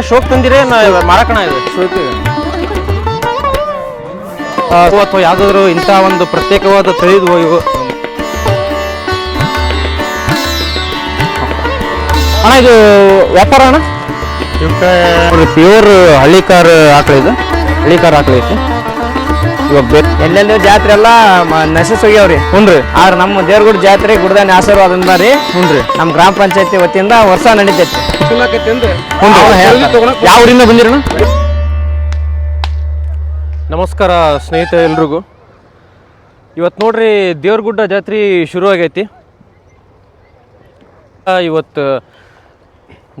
ಶೋಕ್ ತಂದಿರೇ ಮಾರಾಕಣ ಇದು. ಶೋಕ್ ಅಥವಾ ಯಾವುದಾದ್ರು ಇಂಥ ಒಂದು ಪ್ರತ್ಯೇಕವಾದ ತಳಿದು ಇವು ಅಣ್ಣ ಇದು ವ್ಯಾಪಾರ ಅಣ್ಣ? ಪ್ಯೂರ್ ಹಳ್ಳಿ ಕಾರ್ ಆಕಳ ಇದು ಹಳ್ಳಿ ಕಾರ್ ಆಕಳ ಐತಿ ಇವಾಗ ಬೇಕು ಎಲ್ಲೆಲ್ಲೋ ಜಾತ್ರೆ ಎಲ್ಲ ನಶಸ್ ಹೋಗ್ಯಾವ್ರಿ ಹ್ಞೂ ರೀ ಆದ್ರೆ ನಮ್ಮ ದೇವ್ರಗುಡ್ ಜಾತ್ರೆ ಗುಡ್ದಾನ ಆಶೀರ್ವಾದ ರೀ ಹುನ್ರಿ. ನಮ್ಮ ಗ್ರಾಮ ಪಂಚಾಯತಿ ವತಿಯಿಂದ ವರ್ಷ ನಡೀತೈತಿ. ಯಾವ ಊರಿಂದ ನಮಸ್ಕಾರ ಸ್ನೇಹಿತರೆ ಎಲ್ರಿಗೂ. ಇವತ್ತು ನೋಡ್ರಿ ದೇವ್ರಗುಡ್ಡ ಜಾತ್ರೆ ಶುರು ಆಗೈತಿ. ಇವತ್ತು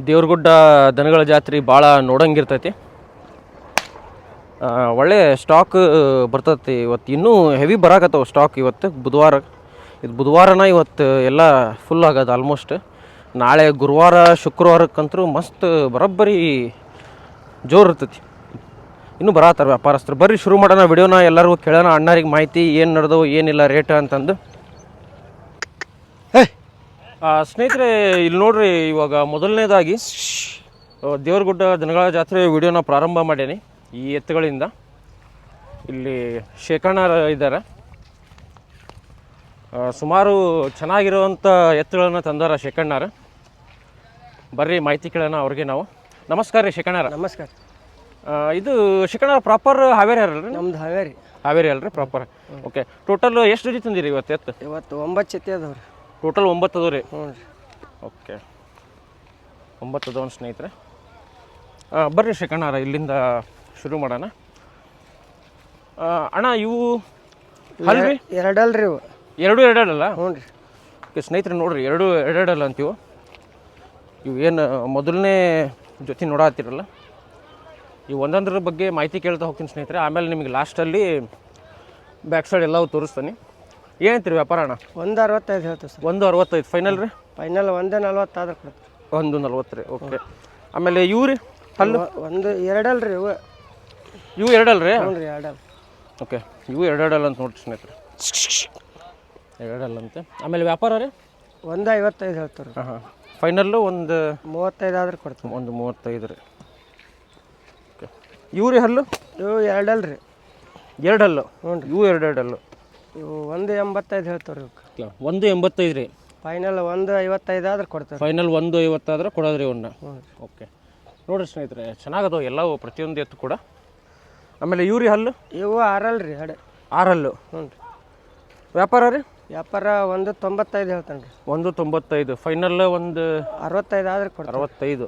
ದೇವ್ರಗುಡ್ಡ ದನಗಳ ಜಾತ್ರೆ ಭಾಳ ನೋಡಂಗಿರ್ತೈತಿ. ಒಳ್ಳೆ ಸ್ಟಾಕ್ ಬರ್ತೈತಿ. ಇವತ್ತು ಇನ್ನೂ ಹೆವಿ ಬರಾಕತ್ತವು ಸ್ಟಾಕ್ ಇವತ್ತು. ಬುಧವಾರ ಇದು ಬುಧವಾರನ ಇವತ್ತು ಎಲ್ಲ ಫುಲ್ ಆಗದ ಆಲ್ಮೋಸ್ಟ್ ನಾಳೆ ಗುರುವಾರ ಶುಕ್ರವಾರಕ್ಕಂತೂ ಮಸ್ತ್ ಬರೋಬ್ಬರಿ ಜೋರು ಇರ್ತೈತಿ. ಇನ್ನೂ ಬರತ್ತಾರ ವ್ಯಾಪಾರಸ್ಥರು. ಬರ್ರಿ ಶುರು ಮಾಡೋಣ ವಿಡಿಯೋನ. ಎಲ್ಲರಿಗೂ ಕೇಳೋಣ. ಅಣ್ಣರಿಗೆ ಮಾಹಿತಿ ಏನು ನಡೆದವು ಏನಿಲ್ಲ ರೇಟ್ ಅಂತಂದು. ಸ್ನೇಹಿತರೆ ಇಲ್ಲಿ ನೋಡ್ರಿ ಇವಾಗ ಮೊದಲನೇದಾಗಿ ದೇವ್ರಗುಡ್ಡ ದೇವರಗುಡ್ಡ ದನಗಳ ಜಾತ್ರೆ ವಿಡಿಯೋನ ಪ್ರಾರಂಭ ಮಾಡೀನಿ. ಈ ಎತ್ತುಗಳಿಂದ ಇಲ್ಲಿ ಶೇಖಣ್ಣರ ಇದ್ದಾರೆ. ಸುಮಾರು ಚೆನ್ನಾಗಿರುವಂಥ ಎತ್ತುಗಳನ್ನು ತಂದಾರ ಶೇಖಣ್ಣಾರ. ಬರ್ರಿ ಮಾಹಿತಿ ಕೇಳೋಣ ಅವ್ರಿಗೆ ನಾವು. ನಮಸ್ಕಾರ ರೀ ಶೇಖಣ್ಣಾರ. ನಮಸ್ಕಾರ. ಇದು ಶಿಕಣ ಪ್ರಾಪರ್ ಹಾವೇರಿ ಅಲ್ರಿ ನಮ್ದು ಹಾವೇರಿ. ಹಾವೇರಿ ಅಲ್ರಿ ಪ್ರಾಪರ್ ಓಕೆ ಟೋಟಲ್ ಎಷ್ಟು ಜೊತೆ ತಂದಿರಿ ಇವತ್ತು ಎತ್ತು? ಇವತ್ತು ಒಂಬತ್ತು ಜೊತೆ ಅದಾವ ರೀ. ಟೋಟಲ್ ಒಂಬತ್ತು ಅದಾವ ರೀ? ಹ್ಞೂ ರೀ. ಓಕೆ ಒಂಬತ್ತು ಅದಾವ ಸ್ನೇಹಿತರೆ. ಹಾಂ ಬರ್ರಿ ಶೇಖಣ್ಣಾರ ಇಲ್ಲಿಂದ ಶುರು ಮಾಡೋಣ. ಅಣ್ಣ ಇವು ಅಲ್ರಿ ಎರಡಲ್ರಿ ಇವು. ಎರಡು ಎರಡಲ್ಲ? ಹ್ಞೂ ರೀ. ಓಕೆ ಸ್ನೇಹಿತರೆ ನೋಡ್ರಿ ಎರಡು ಎರಡಲ್ಲ ಅಂತೀವು? ಇವು ಏನು ಮೊದಲನೇ ಜೊತೆ ನೋಡತ್ತೀರಲ್ಲ ಈ ಒಂದೊಂದ್ರ ಬಗ್ಗೆ ಮಾಹಿತಿ ಕೇಳ್ತಾ ಹೋಗ್ತೀನಿ ಸ್ನೇಹಿತರೆ. ಆಮೇಲೆ ನಿಮಗೆ ಲಾಸ್ಟಲ್ಲಿ ಬ್ಯಾಕ್ ಸೈಡ್ ಎಲ್ಲವೂ ತೋರಿಸ್ತೀನಿ. ಏನಂತೀರಿ ವ್ಯಾಪಾರ ಅಣ್ಣ? ಒಂದು ಅರವತ್ತೈದು ಹೇಳ್ತೀವಿ ಸರ್. ಒಂದು ಅರವತ್ತೈದು. ಫೈನಲ್ ರೀ? ಫೈನಲ್ ಒಂದೇ ನಲ್ವತ್ತಾದ್ರೆ ಕೊಡ್ತೀವಿ. ಒಂದು ನಲ್ವತ್ತು ರೀ ಓಕೆ. ಆಮೇಲೆ ಇವು ರೀ? ಹಲ್ಲು? ಒಂದು ರೀ ಇವು. ಇವು ಎರಡಲ್ಲ ರೀ ಹ್ಞೂ ರೀ ಎರಡಲ್. ಓಕೆ ಇವು ಎರಡೆರಡಲ್ಲ ಅಂತ ನೋಡ್ರಿ ಸ್ನೇಹಿತರೆ. ಎರಡಲ್ಲ ಅಂತೆ ಆಮೇಲೆ ವ್ಯಾಪಾರ ರೀ? ಒಂದು ಐವತ್ತೈದು ಹೇಳ್ತಾರೆ ಹಾಂ ಹಾಂ. ಫೈನಲ್ಲು ಒಂದು ಮೂವತ್ತೈದು ಆದರೆ ಕೊಡ್ತೀವಿ. ಒಂದು ಮೂವತ್ತೈದು ರೀ. ಓಕೆ. ಇವು ರೀ ಹಲ್ಲು? ಇವು ಎರಡಲ್ರಿ ಎರಡು ಹಲ್ಲು ಹ್ಞೂ ರೀ ಇವು ಎರಡು ಎರಡು ಹಲ್ಲು ಇವು ಒಂದು ಎಂಬತ್ತೈದು ಹೇಳ್ತಾರೆ ಇವಕ್ಕೆ ಒಂದು ಎಂಬತ್ತೈದು ರೀ. ಫೈನಲ್ ಒಂದು ಐವತ್ತೈದು ಆದ್ರೆ ಕೊಡ್ತಾರೆ ಫೈನಲ್ ಒಂದು ಐವತ್ತಾದ್ರೆ ಕೊಡೋದ್ರಿ ಅವನ್ನ ಹ್ಞೂ ಓಕೆ. ನೋಡಿರಿ ಸ್ನೇಹಿತರೆ ಚೆನ್ನಾಗದವು ಎಲ್ಲವೂ ಪ್ರತಿಯೊಂದು ಎತ್ತು ಕೂಡ. ಆಮೇಲೆ ಇವ್ರಿ ಹಲ್ಲು? ಇವು ಆರಲ್ ರೀ ಹಡೆ ಆರಲ್ಲು? ಹ್ಞೂ ರೀ. ವ್ಯಾಪಾರ ರೀ? ವ್ಯಾಪಾರ ಒಂದು ತೊಂಬತ್ತೈದು ಹೇಳ್ತಾನೆ ರೀ. ಒಂದು ತೊಂಬತ್ತೈದು. ಫೈನಲ್ ಒಂದು ಅರವತ್ತೈದು ಆದ್ರೆ ಕೊಡಿ ಅರವತ್ತೈದು.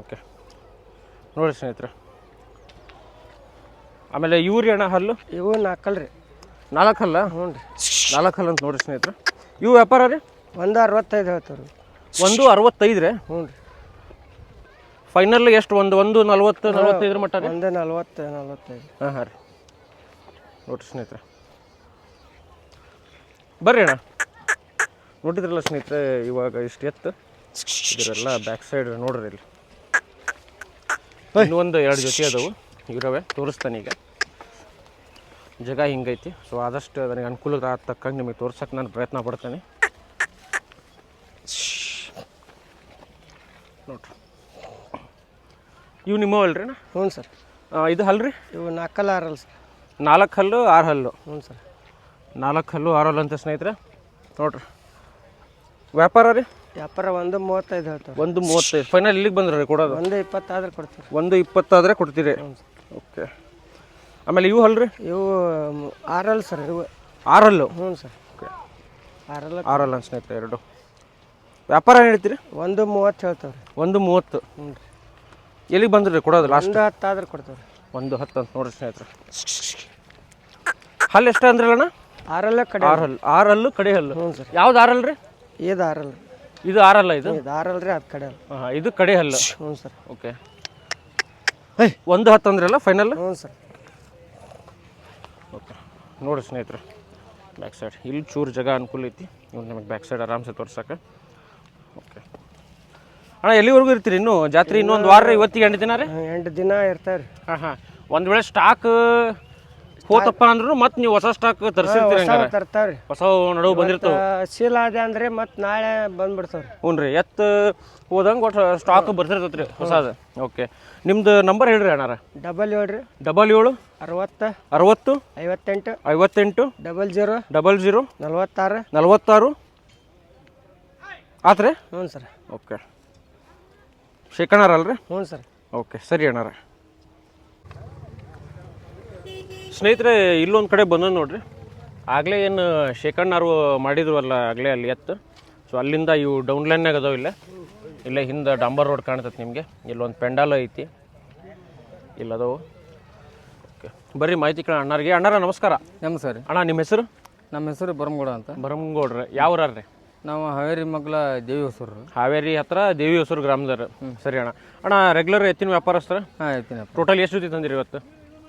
ಓಕೆ ನೋಡಿ ಸ್ನೇಹಿತರೆ. ಆಮೇಲೆ ಇವ್ರಿ ಅಣ್ಣ ಹಲ್ಲು? ಇವು ನಾಲ್ಕಲ್ರಿ ನಾಲ್ಕು ಹಲ್ಲ? ಹ್ಞೂ ರೀ. ನಾಲ್ಕು ಹಲ್ಲು ಅಂತ ನೋಡಿರಿ ಸ್ನೇಹಿತರೆ. ಇವು ವ್ಯಾಪಾರ ರೀ? ಒಂದು ಅರವತ್ತೈದು ಹೇಳ್ತಾರೆ ಒಂದು ಅರವತ್ತೈದು ರೀ? ಹ್ಞೂ ರೀ. ಫೈನಲ್ ಎಷ್ಟು? ಒಂದು ಒಂದು ನಲ್ವತ್ತು ನಲ್ವತ್ತೈದರ ಮಟ್ಟ ರೀ? ಒಂದು ನಲ್ವತ್ತು ನಲ್ವತ್ತೈದು. ಹಾಂ ಹಾಂ ರೀ. ನೋಡಿರಿ ಸ್ನೇಹಿತರೆ. ಬರ್ರಿ ಅಣ್ಣ. ನೋಡಿದ್ರಲ್ಲ ಸ್ನೇಹಿತರೆ ಇವಾಗ ಇಷ್ಟು ಎತ್ತು. ಇದರೆಲ್ಲ ಬ್ಯಾಕ್ ಸೈಡ್ ನೋಡ್ರಿ ಇಲ್ಲಿ. ಇನ್ನೊಂದು ಒಂದು ಎರಡು ಜೊತೆ ಅದಾವು. ಇರವೆ. ತೋರಿಸ್ತಾನೆ ಈಗ. ಜಾಗ ಹಿಂಗೈತಿ. ಸೊ ಆದಷ್ಟು ನನಗೆ ಅನುಕೂಲ ತಕ್ಕಂಗೆ ನಿಮಗೆ ತೋರ್ಸಕ್ಕೆ ನಾನು ಪ್ರಯತ್ನ ಪಡ್ತೇನೆ. ಇವು ನಿಮ್ಮವಲ್ರಿ ನಾ? ಹ್ಞೂ ಸರ್. ಇದು ಹಲ್ರಿ? ಇವು ನಾಲ್ಕಲ್ಲ ಆರಲ್ಲ ಸರ್. ನಾಲ್ಕು ಹಲ್ಲು ಆರು ಹಲ್ಲು? ಹ್ಞೂ ಸರ್. ನಾಲ್ಕು ಹಲ್ಲು ಆರು ಹಲ್ಲು ಅಂತ ಸ್ನೇಹಿತರೆ ನೋಡ್ರಿ. ವ್ಯಾಪಾರ ರೀ? ವ್ಯಾಪಾರ ಒಂದು ಮೂವತ್ತೈದು ಹೇಳ್ತಾರೆ ಒಂದು ಮೂವತ್ತೈದು. ಫೈನಲ್ ಇಲ್ಲಿಗೆ ಬಂದ್ರೆ ರೀ ಕೊಡೋದು? ಒಂದು ಇಪ್ಪತ್ತಾದ್ರೆ ಕೊಡ್ತೀವಿ. ಒಂದು ಇಪ್ಪತ್ತಾದರೆ ಕೊಡ್ತೀರಿ? ಓಕೆ. ಆಮೇಲೆ ಇವು ಹಲ್ರಿ ಇವು ಆರಲ್ಲ ಸರ್ ಇವು. ಆರು ಹಲ್ಲು? ಹ್ಞೂ ಸರ್. ಓಕೆ. ಆರಲ್ಲ ಆರು ಹಲ್ಲು ಅಂತ ಸ್ನೇಹಿತರೆ ಎರಡು. ವ್ಯಾಪಾರ ಏನು ಹೇಳ್ತೀರಿ? ಒಂದು ಮೂವತ್ತು ಹೇಳ್ತಾವ್ರಿ ಒಂದು ಮೂವತ್ತು. ಹ್ಞೂ ರೀ. ಎಲ್ಲಿಗೆ ಬಂದ್ರಿ? ಕೊಡೋದು ಲಾಸ್ಟ್ ಒಂದು ಹತ್ತಾದ್ರೆ ಕೊಡ್ತೇವೆ ರೀ ಒಂದು ಹತ್ತು ಅಂತ ನೋಡ್ರಿ ಸ್ನೇಹಿತರೆ. ಹಲ್ಲು ಎಷ್ಟು ಅಂದ್ರಲ್ಲಣ್ಣ? ಆರಲ್ಲ ಕಡೆ ಆರು ಹಲ್ಲು ಆರು ಹಲ್ಲು ಕಡೆ ಹಲ್ಲು. ಹ್ಞೂ ಸರ್. ಯಾವ್ದು ಆರಲ್ಲ ರೀ? ಇದು ಆರಲ್ಲ ಇದು ಆರಲ್ಲ ಇದು? ಇದು ಆರಲ್ಲ ರೀ ಅದು ಕಡೆ ಅಲ್ಲ ಹಾಂ ಇದು ಕಡೆ ಹಲ್ಲು. ಹ್ಞೂ ಸರ್. ಓಕೆ. ಒಂದು ಹತ್ತು ಅಂದ್ರಲ್ಲ ಫೈನಲ್ ಹ್ಞೂ ಸರ್. ಓಕೆ. ನೋಡಿ ಸ್ನೇಹಿತರೆ ಬ್ಯಾಕ್ ಸೈಡ್ ಇಲ್ಲಿ ಚೂರು ಜಾಗ ಅನುಕೂಲ ಐತಿ. ಇವ್ರು ನಿಮಗೆ ಬ್ಯಾಕ್ ಸೈಡ್ ಆರಾಮ್ಸೆ ತೋರ್ಸಕ್ಕೆ ಓಕೆ. ಅಣ್ಣ ಎಲ್ಲಿವರೆಗೂ ಇರ್ತೀರಿ ಇನ್ನು? ಜಾತ್ರೆ ಇನ್ನೊಂದು ವಾರ ರೀ ಇವತ್ತಿಗೆ ಎಂಟು ದಿನ ರೀ? ಎಂಟು ದಿನ ಇರ್ತಾರೆ. ರೀ ಹಾಂ ಹಾಂ. ಒಂದು ವೇಳೆ ಸ್ಟಾಕ್ ಹೋತಪ್ಪ ಅಂದ್ರೂ ಮತ್ತೆ ನೀವು ಹೊಸ ಸ್ಟಾಕ್ ತರಿಸಿರ್ತೀರಿ ತರ್ತಾರೆ. ತರ್ತಾವ್ರಿ ಹೊಸ ನಡುವು ಬಂದಿರ್ತಾವ. ಸೀಲ್ ಆದ ಅಂದ್ರೆ ಮತ್ತೆ ನಾಳೆ ಬಂದ್ಬಿಡ್ತಾವ್ರಿ. ಹ್ಞೂ ರೀ ಎತ್ತು ಹೋದಂಗೆ ಒಟ್ಟು ಸ್ಟಾಕ್ ಬರ್ತಿರ್ತೈತೆ ರೀ ಹೊಸದು. ಓಕೆ ನಿಮ್ದು ನಂಬರ್ ಹೇಳ್ರಿ ಅಣ್ಣಾರ. ಡಬಲ್ ಏಳ್ರಿ ಡಬಲ್ ಏಳು ಅರವತ್ತು ಅರವತ್ತು ಐವತ್ತೆಂಟು ಐವತ್ತೆಂಟು ಡಬಲ್ ಜೀರೋ ಡಬಲ್ ಜೀರೋ ನಲ್ವತ್ತಾರು. ನಲ್ವತ್ತಾರು. ಆತ್ರಿ? ಹ್ಞೂ ಸರ್. ಓಕೆ ಶೇಖಣ್ಣಾರ ಅಲ್ರಿ ಹ್ಞೂ ಸರ್. ಓಕೆ ಸರಿ ಅಣ್ಣಾರ. ಸ್ನೇಹಿತರೆ ಇಲ್ಲೊಂದು ಕಡೆ ಬಂದ ನೋಡ್ರಿ. ಆಗಲೇ ಏನು ಶೇಖಣ್ಣರು ಮಾಡಿದ್ರು ಅಲ್ಲ ಆಗಲೇ ಅಲ್ಲಿ ಎತ್ತು. ಸೊ ಅಲ್ಲಿಂದ ಇವು ಡೌನ್ ಲೈನ್ನಾಗ ಅದಾವ ಇಲ್ಲೇ. ಇಲ್ಲೇ ಹಿಂದೆ ಡಾಂಬರ್ ರೋಡ್ ಕಾಣ್ತೈತೆ ನಿಮಗೆ. ಇಲ್ಲೊಂದು ಪೆಂಡಾಲ ಐತಿ. ಇಲ್ಲದವು. ಓಕೆ ಬರೀ ಮಾಹಿತಿ ಕೇಳ ಅಣ್ಣಾರಿಗೆ. ಅಣ್ಣಾರ ನಮಸ್ಕಾರ. ನಮಸ್ಕಾರ ಅಣ್ಣ ನಿಮ್ಮ ಹೆಸರು? ನಮ್ಮ ಹೆಸರು ಬರಮಗೌಡ ಅಂತ. ಬರಮಗೌಡ್ರೆ. ಯಾವ್ರಿ ನಾವು ಹಾವೇರಿ ಮಗ್ಲ ದೇವಿ ಹೊಸೂರು ಹಾವೇರಿ ಹತ್ರ ದೇವಿ ಹೊಸೂರು ಗ್ರಾಮದವ್ರು. ಸರಿ ಅಣ್ಣ. ಅಣ್ಣ ರೆಗ್ಯುಲರ್ ಎತ್ತಿನ ವ್ಯಾಪಾರಸ್ತ್ರ ಹಾಂ ಎತ್ತಿನ ಟೋಟಲ್ ಎಷ್ಟು ಜೊತೆ ತಂದಿರಿ ಇವತ್ತು?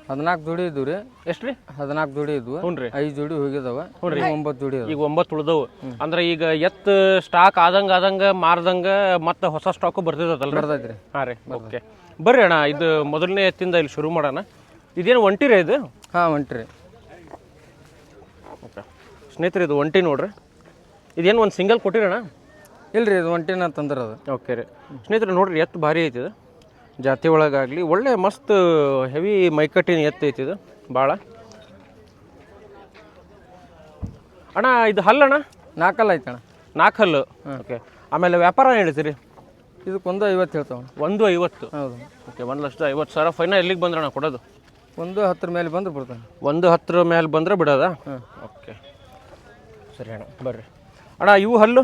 ಹದಿನಾಲ್ಕು ಜೋಡಿ ಇದ್ವು ರೀ. ಎಷ್ಟು ರೀ? ಹದಿನಾಲ್ಕು ಜೋಡಿ ಇದ್ವು. ಹ್ಞೂ ರೀ. ಐದು ಜೋಡಿ ಹೋಗಿದಾವ. ರೀ. ಒಂಬತ್ತು ಜೋಡಿ ಅದಾವ ಈಗ ಒಂಬತ್ತು ಉಳ್ದವು. ಅಂದ್ರೆ ಈಗ ಎತ್ ಸ್ಟಾಕ್ ಆದಂಗ ಆದಂಗ ಮಾರ್ದಂಗ ಮತ್ತೆ ಹೊಸ ಸ್ಟಾಕು ಬರ್ತಿದ್ದಲ್ಲ ಬರ್ತೈತಿ ರೀ ಹಾಂ ರೀ. ಓಕೆ ಬರ್ರಿ ಅಣ್ಣ ಇದು ಮೊದಲನೇ ಎತ್ತಿಂದ ಇಲ್ಲಿ ಶುರು ಮಾಡೋಣ. ಇದೇನು ಒಂಟಿರೇ ಇದು? ಹಾಂ ಹೊಂಟ್ರಿ ಓಕೆ ಸ್ನೇಹಿತರೆ ಇದು ಒಂಟಿ ನೋಡ್ರಿ. ಇದೇನು ಒಂದು ಸಿಂಗಲ್ ಕೊಟ್ಟಿರೋಣ? ಇಲ್ಲ ರೀ ಇದು ಒಂಟಿನ ತಂದ್ರ ಅದು. ಓಕೆ ರೀ. ಸ್ನೇಹಿತರೆ ನೋಡಿರಿ ಎತ್ತು ಭಾರಿ ಐತಿ ಇದು. ಜಾತಿ ಒಳಗಾಗಲಿ ಒಳ್ಳೆ ಮಸ್ತ್ ಹೆವಿ ಮೈಕಟ್ಟಿನ ಎತ್ತು ಐತಿ ಇದು ಭಾಳ ಅಣ್ಣ ಇದು ಹಲ್ಲಣ್ಣ ನಾಲ್ಕಲ್ಲ ಅಣ್ಣ. ನಾಲ್ಕು ಹಲ್ಲು? ಓಕೆ ಆಮೇಲೆ ವ್ಯಾಪಾರ ಹೇಳ್ತೀರಿ? ಇದಕ್ಕೊಂದು ಐವತ್ತು ಹೇಳ್ತಾವ ಒಂದು ಐವತ್ತು? ಹೌದು. ಓಕೆ ಒಂದು ಲಕ್ಷದ ಐವತ್ತು ಸಾವಿರ ಫೈನಲ್ ಎಲ್ಲಿಗೆ ಬಂದ್ರಣ್ಣ ಕೊಡೋದು? ಒಂದು ಹತ್ತರ ಮೇಲೆ ಬಂದ್ರೆ ಬಿಡ್ತಾನೆ. ಒಂದು ಹತ್ತರ ಮೇಲೆ ಬಂದ್ರೆ ಬಿಡೋದಾ? ಓಕೆ ಸರಿ ಅಣ್ಣ ಬರ್ರಿ. ಅಣ್ಣ ಇವು ಹಲ್ಲು?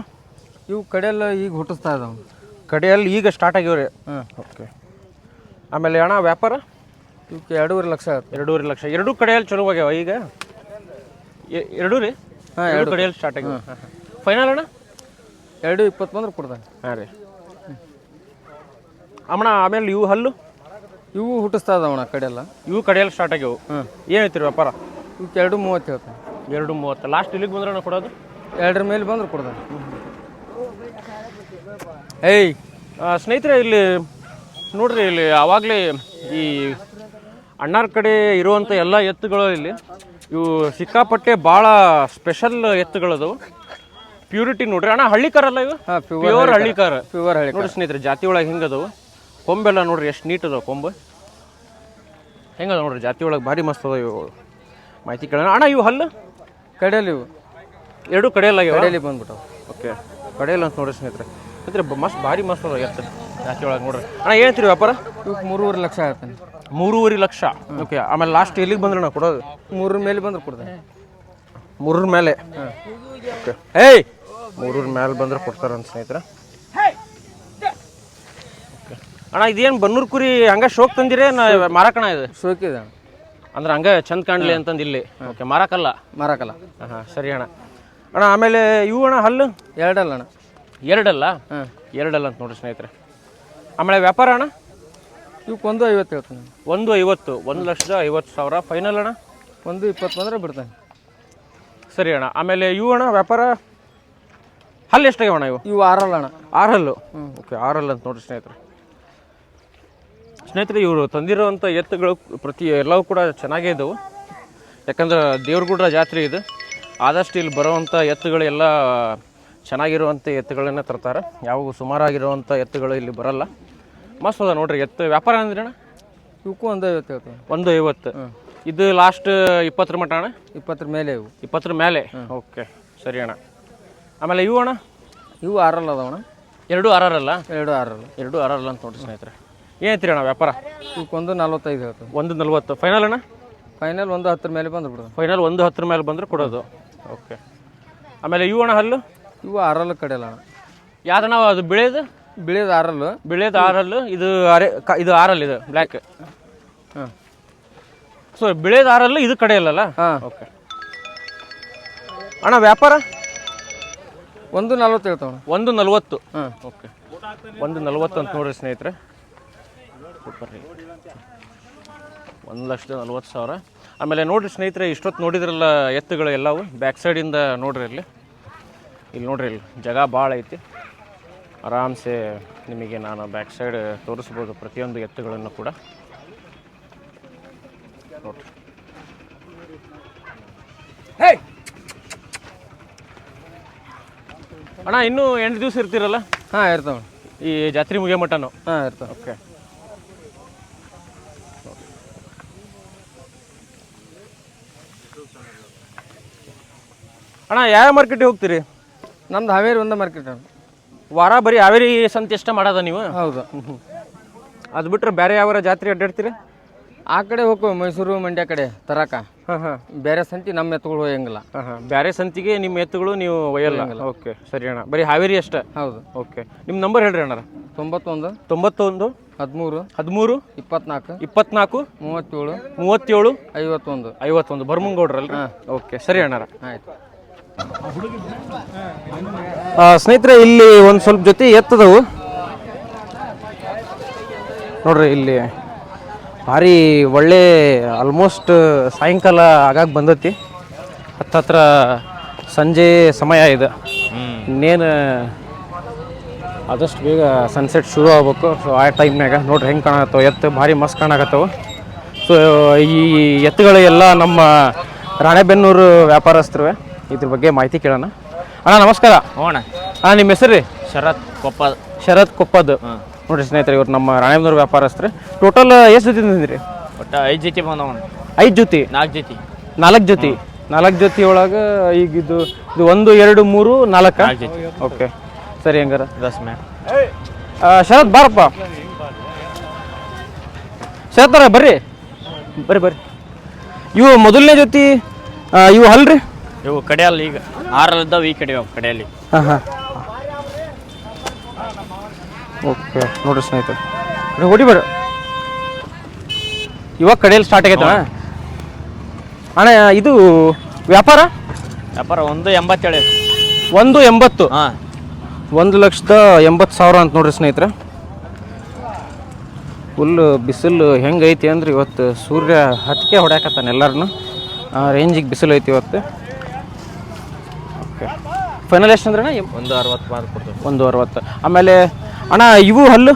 ಇವು ಕಡೆಯೆಲ್ಲ ಈಗ ಹುಟ್ಟಿಸ್ತಾ ಇದಾವೆ. ಕಡೆಯಲ್ಲಿ ಈಗ ಸ್ಟಾರ್ಟ್ ಆಗ್ಯಾವ್ರಿ ಹಾಂ ಓಕೆ ಆಮೇಲೆ ಅಣ್ಣ ವ್ಯಾಪಾರ? ಇವಕ್ಕೆ ಎರಡೂವರೆ ಲಕ್ಷ ಆಗುತ್ತೆ ಎರಡೂವರೆ ಲಕ್ಷ. ಎರಡೂ ಕಡೆಯಲ್ಲಿ ಚಲೋ ಆಗ್ಯಾವ ಈಗ? ಎ- ಎರಡೂ ರೀ? ಹಾಂ ಎರಡು. ಕಡೆಯಲ್ಲಿ ಸ್ಟಾರ್ಟ್ ಆಗ್ಯಾವ ಫೈನಲ್ ಅಣ್ಣ? ಎರಡು ಇಪ್ಪತ್ತು ಬಂದ್ರೆ ಕೊಡ್ತಾನೆ. ಹಾಂ ರೀ. ಅಮ್ಮಣ್ಣ ಆಮೇಲೆ ಇವು ಹಲ್ಲು? ಇವು ಹುಟ್ಟಿಸ್ತಾ ಇದಾವಣ್ಣ ಕಡೆಯೆಲ್ಲ. ಇವು ಕಡೆಯಲ್ಲಿ ಸ್ಟಾರ್ಟ್ ಆಗ್ಯಾವು ಏನು ಏನೈತಿ ವ್ಯಾಪಾರ? ಇವಕ್ಕೆ ಎರಡು ಮೂವತ್ತು ಹೇಳ್ತಾನೆ. ಎರಡು ಮೂವತ್ತು. ಲಾಸ್ಟ್ ಇಲ್ಲಿಗೆ ಬಂದ್ರೆ ಅಣ್ಣ ಕೊಡೋದು? ಎರಡರ ಮೇಲೆ ಬಂದ್ರೆ ಕೊಡ್ತಾರೆ ಏಯ್ ಸ್ನೇಹಿತರೆ ಇಲ್ಲಿ ನೋಡ್ರಿ ಇಲ್ಲಿ ಆವಾಗಲೇ ಈ ಅಣ್ಣಾರ ಕಡೆ ಇರುವಂಥ ಎಲ್ಲ ಎತ್ತುಗಳು ಇಲ್ಲಿ ಇವು ಸಿಕ್ಕಾಪಟ್ಟೆ ಭಾಳ ಸ್ಪೆಷಲ್ ಎತ್ತುಗಳದವು ಪ್ಯೂರಿಟಿ ನೋಡ್ರಿ ಅಣ್ಣ ಹಳ್ಳಿಕಾರಲ್ಲ ಇವು? ಪ್ಯೂರ್ ಹಳ್ಳಿಕಾರ. ಪ್ಯೂರ್ ಹಳ್ಳಿ ನೋಡ್ರಿ ಸ್ನೇಹಿತರೆ ಜಾತಿ ಒಳಗೆ ಹೆಂಗದವು ಕೊಂಬೆಲ್ಲ ನೋಡ್ರಿ ಎಷ್ಟು ನೀಟ್ ಅದಾವ ಕೊಂಬು. ಹೆಂಗದ ನೋಡ್ರಿ ಜಾತಿ ಒಳಗೆ ಭಾರಿ ಮಸ್ತ್ ಅದಾವ ಇವು. ಮಾಹಿತಿ ಕೇಳೋಣ. ಅಣ್ಣ ಇವು ಹಲ್ಲು? ಕಡೆಯಲ್ಲಿ ಇವು. ಎರಡು ಕಡೆಯಲ್ಲಾಗ್ಯಾವ? ಕಡೆಯಲ್ಲಿ ಬಂದ್ಬಿಟ್ಟು ಓಕೆ. ಕಡೆಯಲ್ಲ ಅಂತ ನೋಡ್ರಿ ಸ್ನೇಹಿತರೆ. ಸ್ನೇಹಿತರೆ ಮಸ್ತ್ ಭಾರಿ ಮಸ್ತ್ ಅದಾವ ಜಾಸ್ತಿ ಒಳಗೆ ನೋಡ್ರಿ. ಅಣ್ಣ ಹೇಳ್ತೀರಿ ವ್ಯಾಪಾರ? ಇವಕ್ಕೆ ಮೂರುವರೆ ಲಕ್ಷ ಆಗುತ್ತೆ ಮೂರುವರೆ ಲಕ್ಷ. ಓಕೆ ಆಮೇಲೆ ಲಾಸ್ಟ್ ಎಲ್ಲಿಗೆ ಬಂದ್ರೆ ನಾವು ಕೊಡೋದು? ಮೂರರ ಮೇಲೆ ಬಂದ್ರೆ ಕೊಡ್ತೇನೆ. ಮೂರರ ಮೇಲೆ? ಓಕೆ. ಏಯ್! ಮೂರರ ಮೇಲೆ ಬಂದ್ರೆ ಕೊಡ್ತಾರ ಅಂತ ಸ್ನೇಹಿತರೆ. ಅಣ್ಣ ಇದೇನು ಬನ್ನೂರು ಕುರಿ ಹಂಗೆ ಶೋಕ್ ತಂದಿರೇ? ನಾ ಮಾರಕಣ ಇದು? ಶೋಕಿದೆ ಅಣ್ಣ. ಅಂದ್ರೆ ಹಂಗೆ ಚಂದ ಕಾಣ್ಲಿ ಅಂತಂದು ಇಲ್ಲಿ. ಓಕೆ ಮಾರಾಕಲ್ಲ? ಮಾರಾಕಲ್ಲ. ಹಾಂ ಸರಿ ಅಣ್ಣ. ಅಣ್ಣ ಆಮೇಲೆ ಇವು ಅಣ್ಣ ಹಲ್ಲು? ಎರಡಲ್ಲ ಅಣ್ಣ. ಎರಡಲ್ಲ? ಹಾಂ. ಎರಡಲ್ಲ ಅಂತ ನೋಡ್ರಿ ಸ್ನೇಹಿತರೆ. ಆಮೇಲೆ ವ್ಯಾಪಾರ ಅಣ್ಣ? ಇವಕ್ಕೆ ಒಂದು ಐವತ್ತು ಹೇಳ್ತಾನೆ ಒಂದು ಐವತ್ತು ಒಂದು ಲಕ್ಷದ ಐವತ್ತು ಸಾವಿರ. ಫೈನಲ್ ಅಣ್ಣ? ಒಂದು ಇಪ್ಪತ್ತು ಬಂದರೆ ಬಿಡ್ತಾನೆ. ಸರಿ ಅಣ್ಣ ಆಮೇಲೆ ಇವು ಅಣ್ಣ ವ್ಯಾಪಾರ? ಹಲ್ಲು ಎಷ್ಟಾಗ್ಯಾವ ಅಣ್ಣ ಇವು? ಇವು ಆರಲ್ಲ ಅಣ್ಣ. ಆರು ಹಲ್ಲು ಓಕೆ ಆರಲ್ಲ ಅಂತ ನೋಡ್ರಿ ಸ್ನೇಹಿತರೆ. ಸ್ನೇಹಿತರೆ ಇವರು ತಂದಿರುವಂಥ ಎತ್ತುಗಳು ಪ್ರತಿ ಎಲ್ಲವೂ ಕೂಡ ಚೆನ್ನಾಗೇ ಇದ್ದವು. ಯಾಕಂದ್ರೆ ದೇವ್ರಗುಡ್ರ ಜಾತ್ರೆ ಇದು. ಆದಷ್ಟು ಇಲ್ಲಿ ಬರುವಂಥ ಎತ್ತುಗಳು ಎಲ್ಲ ಚೆನ್ನಾಗಿರುವಂಥ ಎತ್ತುಗಳನ್ನ ತರ್ತಾರೆ. ಯಾವಾಗೂ ಸುಮಾರಾಗಿರುವಂಥ ಎತ್ತುಗಳು ಇಲ್ಲಿ ಬರಲ್ಲ. ಮಸ್ತ್ ಅದ ನೋಡ್ರಿ ಎತ್ತು. ವ್ಯಾಪಾರ ಅಂದ್ರೆ ಅಣ್ಣ ಇವಕ್ಕೂ ಒಂದು ಐವತ್ತು ಒಂದು ಐವತ್ತು. ಇದು ಲಾಸ್ಟ್ ಇಪ್ಪತ್ತರ ಮಟ್ಟ ಅಣ್ಣ? ಇಪ್ಪತ್ತರ ಮೇಲೆ ಇವು. ಇಪ್ಪತ್ತರ ಮೇಲೆ? ಓಕೆ ಸರಿ ಅಣ್ಣ. ಆಮೇಲೆ ಇವು ಅಣ್ಣ? ಇವು ಆರಲ್ಲ ಅದಾವಣ್ಣ ಎರಡು ಆರಲ್ಲ? ಎರಡು ಆರಲ್ಲ. ಎರಡು ಆರಲ್ಲ ಅಂತ ನೋಡ್ರಿ ಸ್ನೇಹಿತರೆ. ಏನೈತ್ರಿ ಅಣ್ಣ ವ್ಯಾಪಾರ? ಇವಕ್ಕೊಂದು ನಲ್ವತ್ತೈದು ಒಂದು ನಲ್ವತ್ತು. ಫೈನಲ್ ಅಣ್ಣ? ಫೈನಲ್ ಒಂದು ಹತ್ತರ ಮೇಲೆ ಬಂದು ಬಿಡೋದು ಫೈನಲ್ ಒಂದು ಹತ್ತರ ಮೇಲೆ ಬಂದ್ರೆ ಕೊಡೋದು. ಓಕೆ. ಆಮೇಲೆ ಇವು ಅಣ್ಣ ಹಲ್ಲು? ಇವು ಆರಲ್ಲ ಕಡೆಯಲ್ಲ ಅಣ್ಣ. ಯಾವ್ದಣ್ಣ ಅದು ಬಿಳೇದು? ಬಿಳೇದು ಆರಲ್ಲು. ಬಿಳೇದು ಆರಲ್ಲು ಇದು ಅರೆ ಕ- ಇದು ಆರಲ್ ಇದು ಬ್ಲ್ಯಾಕ್ ಹಾಂ. ಸೊ ಬಿಳೇದು ಆರಲ್ಲು ಇದು ಕಡೆ ಇಲ್ಲಲ್ಲ ಹಾಂ. ಓಕೆ. ಅಣ್ಣ ವ್ಯಾಪಾರ? ಒಂದು ನಲ್ವತ್ತು ಹೇಳ್ತಾವಣ ಒಂದು ನಲ್ವತ್ತು. ಹಾಂ. ಓಕೆ. ಒಂದು ನಲ್ವತ್ತು ಅಂತ ನೋಡ್ರಿ ಸ್ನೇಹಿತರೆ. ಒಂದು ಲಕ್ಷದ ನಲ್ವತ್ತು ಸಾವಿರ. ಆಮೇಲೆ ನೋಡಿರಿ ಸ್ನೇಹಿತರೆ ಇಷ್ಟೊತ್ತು ನೋಡಿದ್ರಲ್ಲ ಎತ್ತುಗಳು ಎಲ್ಲವು? ಬ್ಯಾಕ್ ಸೈಡಿಂದ ನೋಡ್ರಿ ಇಲ್ಲಿ. ಇಲ್ಲಿ ನೋಡ್ರಿ ಇಲ್ಲಿ ಜಾಗ ಭಾಳ ಐತಿ. ಆರಾಮ್ಸೆ ನಿಮಗೆ ನಾನು ಬ್ಯಾಕ್ ಸೈಡ್ ತೋರಿಸ್ಬೋದು ಪ್ರತಿಯೊಂದು ಎತ್ತುಗಳನ್ನು ಕೂಡ. ನೋಡ್ರಿ. ಅಣ್ಣ ಇನ್ನೂ ಎಂಟು ದಿವಸ ಇರ್ತೀರಲ್ಲ? ಹಾಂ ಇರ್ತವೆ. ಈ ಜಾತ್ರೆ ಮುಗಿಯೋ ಮಟ್ಟನು? ಹಾಂ ಇರ್ತವೆ. ಓಕೆ ಅಣ್ಣ ಯಾವ ಮಾರ್ಕೆಟಿಗೆ ಹೋಗ್ತೀರಿ? ನಮ್ದು ಹಾವೇರಿ ಒಂದೇ ಮಾರ್ಕೆಟ್ ವಾರ ಬರೀ ಹಾವೇರಿ ಸಂತೆ ಇಷ್ಟ ಮಾಡೋದ ನೀವು? ಹೌದು. ಅದು ಬಿಟ್ಟರೆ ಬೇರೆ ಯಾವ ಜಾತ್ರೆ ಅಡ್ಡಾಡ್ತೀರಿ? ಆ ಕಡೆ ಹೋಗೋ ಮೈಸೂರು ಮಂಡ್ಯ ಕಡೆ ತರಕ. ಹಾಂ ಹಾಂ. ಬೇರೆ ಸಂತಿ ನಮ್ಮ ಎತ್ತುಗಳು ಒಯ್ಯಂಗಿಲ್ಲ ಹಾಂ ಹಾಂ. ಬೇರೆ ಸಂತಿಗೆ ನಿಮ್ಮ ಎತ್ತುಗಳು ನೀವು ಒಯ್ಯಲ್ಲ? ಓಕೆ ಸರಿ ಅಣ್ಣ. ಬರೀ ಹಾವೇರಿ ಅಷ್ಟೇ? ಹೌದು. ಓಕೆ. ನಿಮ್ಮ ನಂಬರ್ ಹೇಳ್ರಿ ಅಣ್ಣ ತೊಂಬತ್ತೊಂದು. ತೊಂಬತ್ತೊಂದು ಹದಿಮೂರು ಹದಿಮೂರು ಇಪ್ಪತ್ನಾಲ್ಕು ಇಪ್ಪತ್ನಾಲ್ಕು ಮೂವತ್ತೇಳು ಮೂವತ್ತೇಳು ಐವತ್ತೊಂದು. ಐವತ್ತೊಂದು. ಬರ್ಮಂಗೌಡ್ರಲ್ರಿ ಓಕೆ ಸರಿ ಅಣ್ಣಾರ. ಆಯ್ತು. ಸ್ನೇಹಿತರೆ ಇಲ್ಲಿ ಒಂದು ಸ್ವಲ್ಪ ಜೊತೆ ಎತ್ತದವು. ನೋಡ್ರಿ ಇಲ್ಲಿ ಭಾರಿ ಒಳ್ಳೆ ಆಲ್ಮೋಸ್ಟ್ ಸಾಯಂಕಾಲ ಆಗಾಗ ಬಂದತಿ. ಹತ್ತತ್ರ ಸಂಜೆ ಸಮಯ ಇದೆ. ಇನ್ನೇನು ಆದಷ್ಟು ಬೇಗ ಸನ್ಸೆಟ್ ಶುರು ಆಗ್ಬೇಕು. ಸೊ ಆ ಟೈಮ್ನಾಗ ನೋಡ್ರಿ ಹೆಂಗೆ ಕಾಣತ್ತವ ಎತ್ತು ಭಾರಿ ಮಸ್ತ್ ಕಾಣಕತ್ತವೆ ಸೊ ಈ ಎತ್ತುಗಳು ಎಲ್ಲ ನಮ್ಮ ರಾಣೆಬೆನ್ನೂರು ವ್ಯಾಪಾರಸ್ಥರುವೆ ಇದ್ರ ಬಗ್ಗೆ ಮಾಹಿತಿ ಕೇಳೋಣ. ಅಣ್ಣ ನಮಸ್ಕಾರ. ಹೋಣ ಅಣ್ಣ. ನಿಮ್ಮ ಹೆಸರು ರೀ? ಶರತ್ ಕೊಪ್ಪದ್. ಶರತ್ ಕೊಪ್ಪದ್. ನೋಡ್ರಿ ಸ್ನೇಹಿತರೆ ಇವ್ರು ನಮ್ಮ ರಾಣೆಬೆನ್ನೂರು ವ್ಯಾಪಾರಸ್ಥರು. ಟೋಟಲ್ ಎಷ್ಟು ಜೊತೆ ತಿಂದ್ರಿ ಒಟ್ಟು ಐದು ಜೊತೆ ಬಂದವಣ ಐದು ಜೊತೆ? ನಾಲ್ಕು ಜೊತೆ. ನಾಲ್ಕು ಜೊತೆ? ನಾಲ್ಕು ಜೊತೆ ಒಳಗೆ ಈಗ ಇದು ಇದು ಒಂದು ಎರಡು ಮೂರು ನಾಲ್ಕ? ಓಕೆ ಸರಿ ಹಂಗಾರ. ದಸ್ ಮಿನಿಟ್ ಆ, ಶರತ್ ಬಾರಪ್ಪ. ಶರತ್ತರ ಬರ್ರಿ. ಬರ್ರಿ ಬರ್ರಿ. ಇವು ಮೊದಲನೇ ಜೊತೆ ಆ, ಇವು ಹಲ್ರಿ ಇವು ಕಡೆಯಲ್ಲಿ ಈಗ. ಆರಲ್ಲಿದ್ದಾವೆ ಈ ಕಡೆ ಕಡೆಯಲ್ಲಿ ಹಾಂ ಹಾಂ. ಓಕೆ ನೋಡ್ರಿ ಸ್ನೇಹಿತರು. ಹೊಡಿ ಹೊಡಿಬೇಡ ಇವಾಗ ಕಡೆಯಲ್ಲಿ ಸ್ಟಾರ್ಟ್ ಆಗೈತೆ ಅಣ್ಣ ಇದು ವ್ಯಾಪಾರ? ವ್ಯಾಪಾರ ಒಂದು ಎಂಬತ್ತೇಳು. ಒಂದು ಎಂಬತ್ತು. ಹಾಂ. ಒಂದು ಲಕ್ಷದ ಎಂಬತ್ತು ಸಾವಿರ ಅಂತ ನೋಡ್ರಿ ಸ್ನೇಹಿತರೆ. ಫುಲ್ ಬಿಸಿಲು ಹೆಂಗೈತಿ ಅಂದ್ರೆ ಇವತ್ತು ಸೂರ್ಯ ಹತ್ತಿಕೆ ಹೊಡ್ಯಾಕತ್ತಾನೆ ಎಲ್ಲರನ್ನು ಆ ರೇಂಜಿಗೆ ಬಿಸಿಲು ಐತಿ ಇವತ್ತು. ಓಕೆ ಫೈನಲ್ ಎಷ್ಟು ಅಂದ್ರೆ ಒಂದು ಅರವತ್ತು ಮಾರ್ಕ್ ಕೊಡ್ತೀವಿ. ಒಂದು ಅರವತ್ತು. ಆಮೇಲೆ ಅಣ್ಣ ಇವು ಹಲ್ಲು?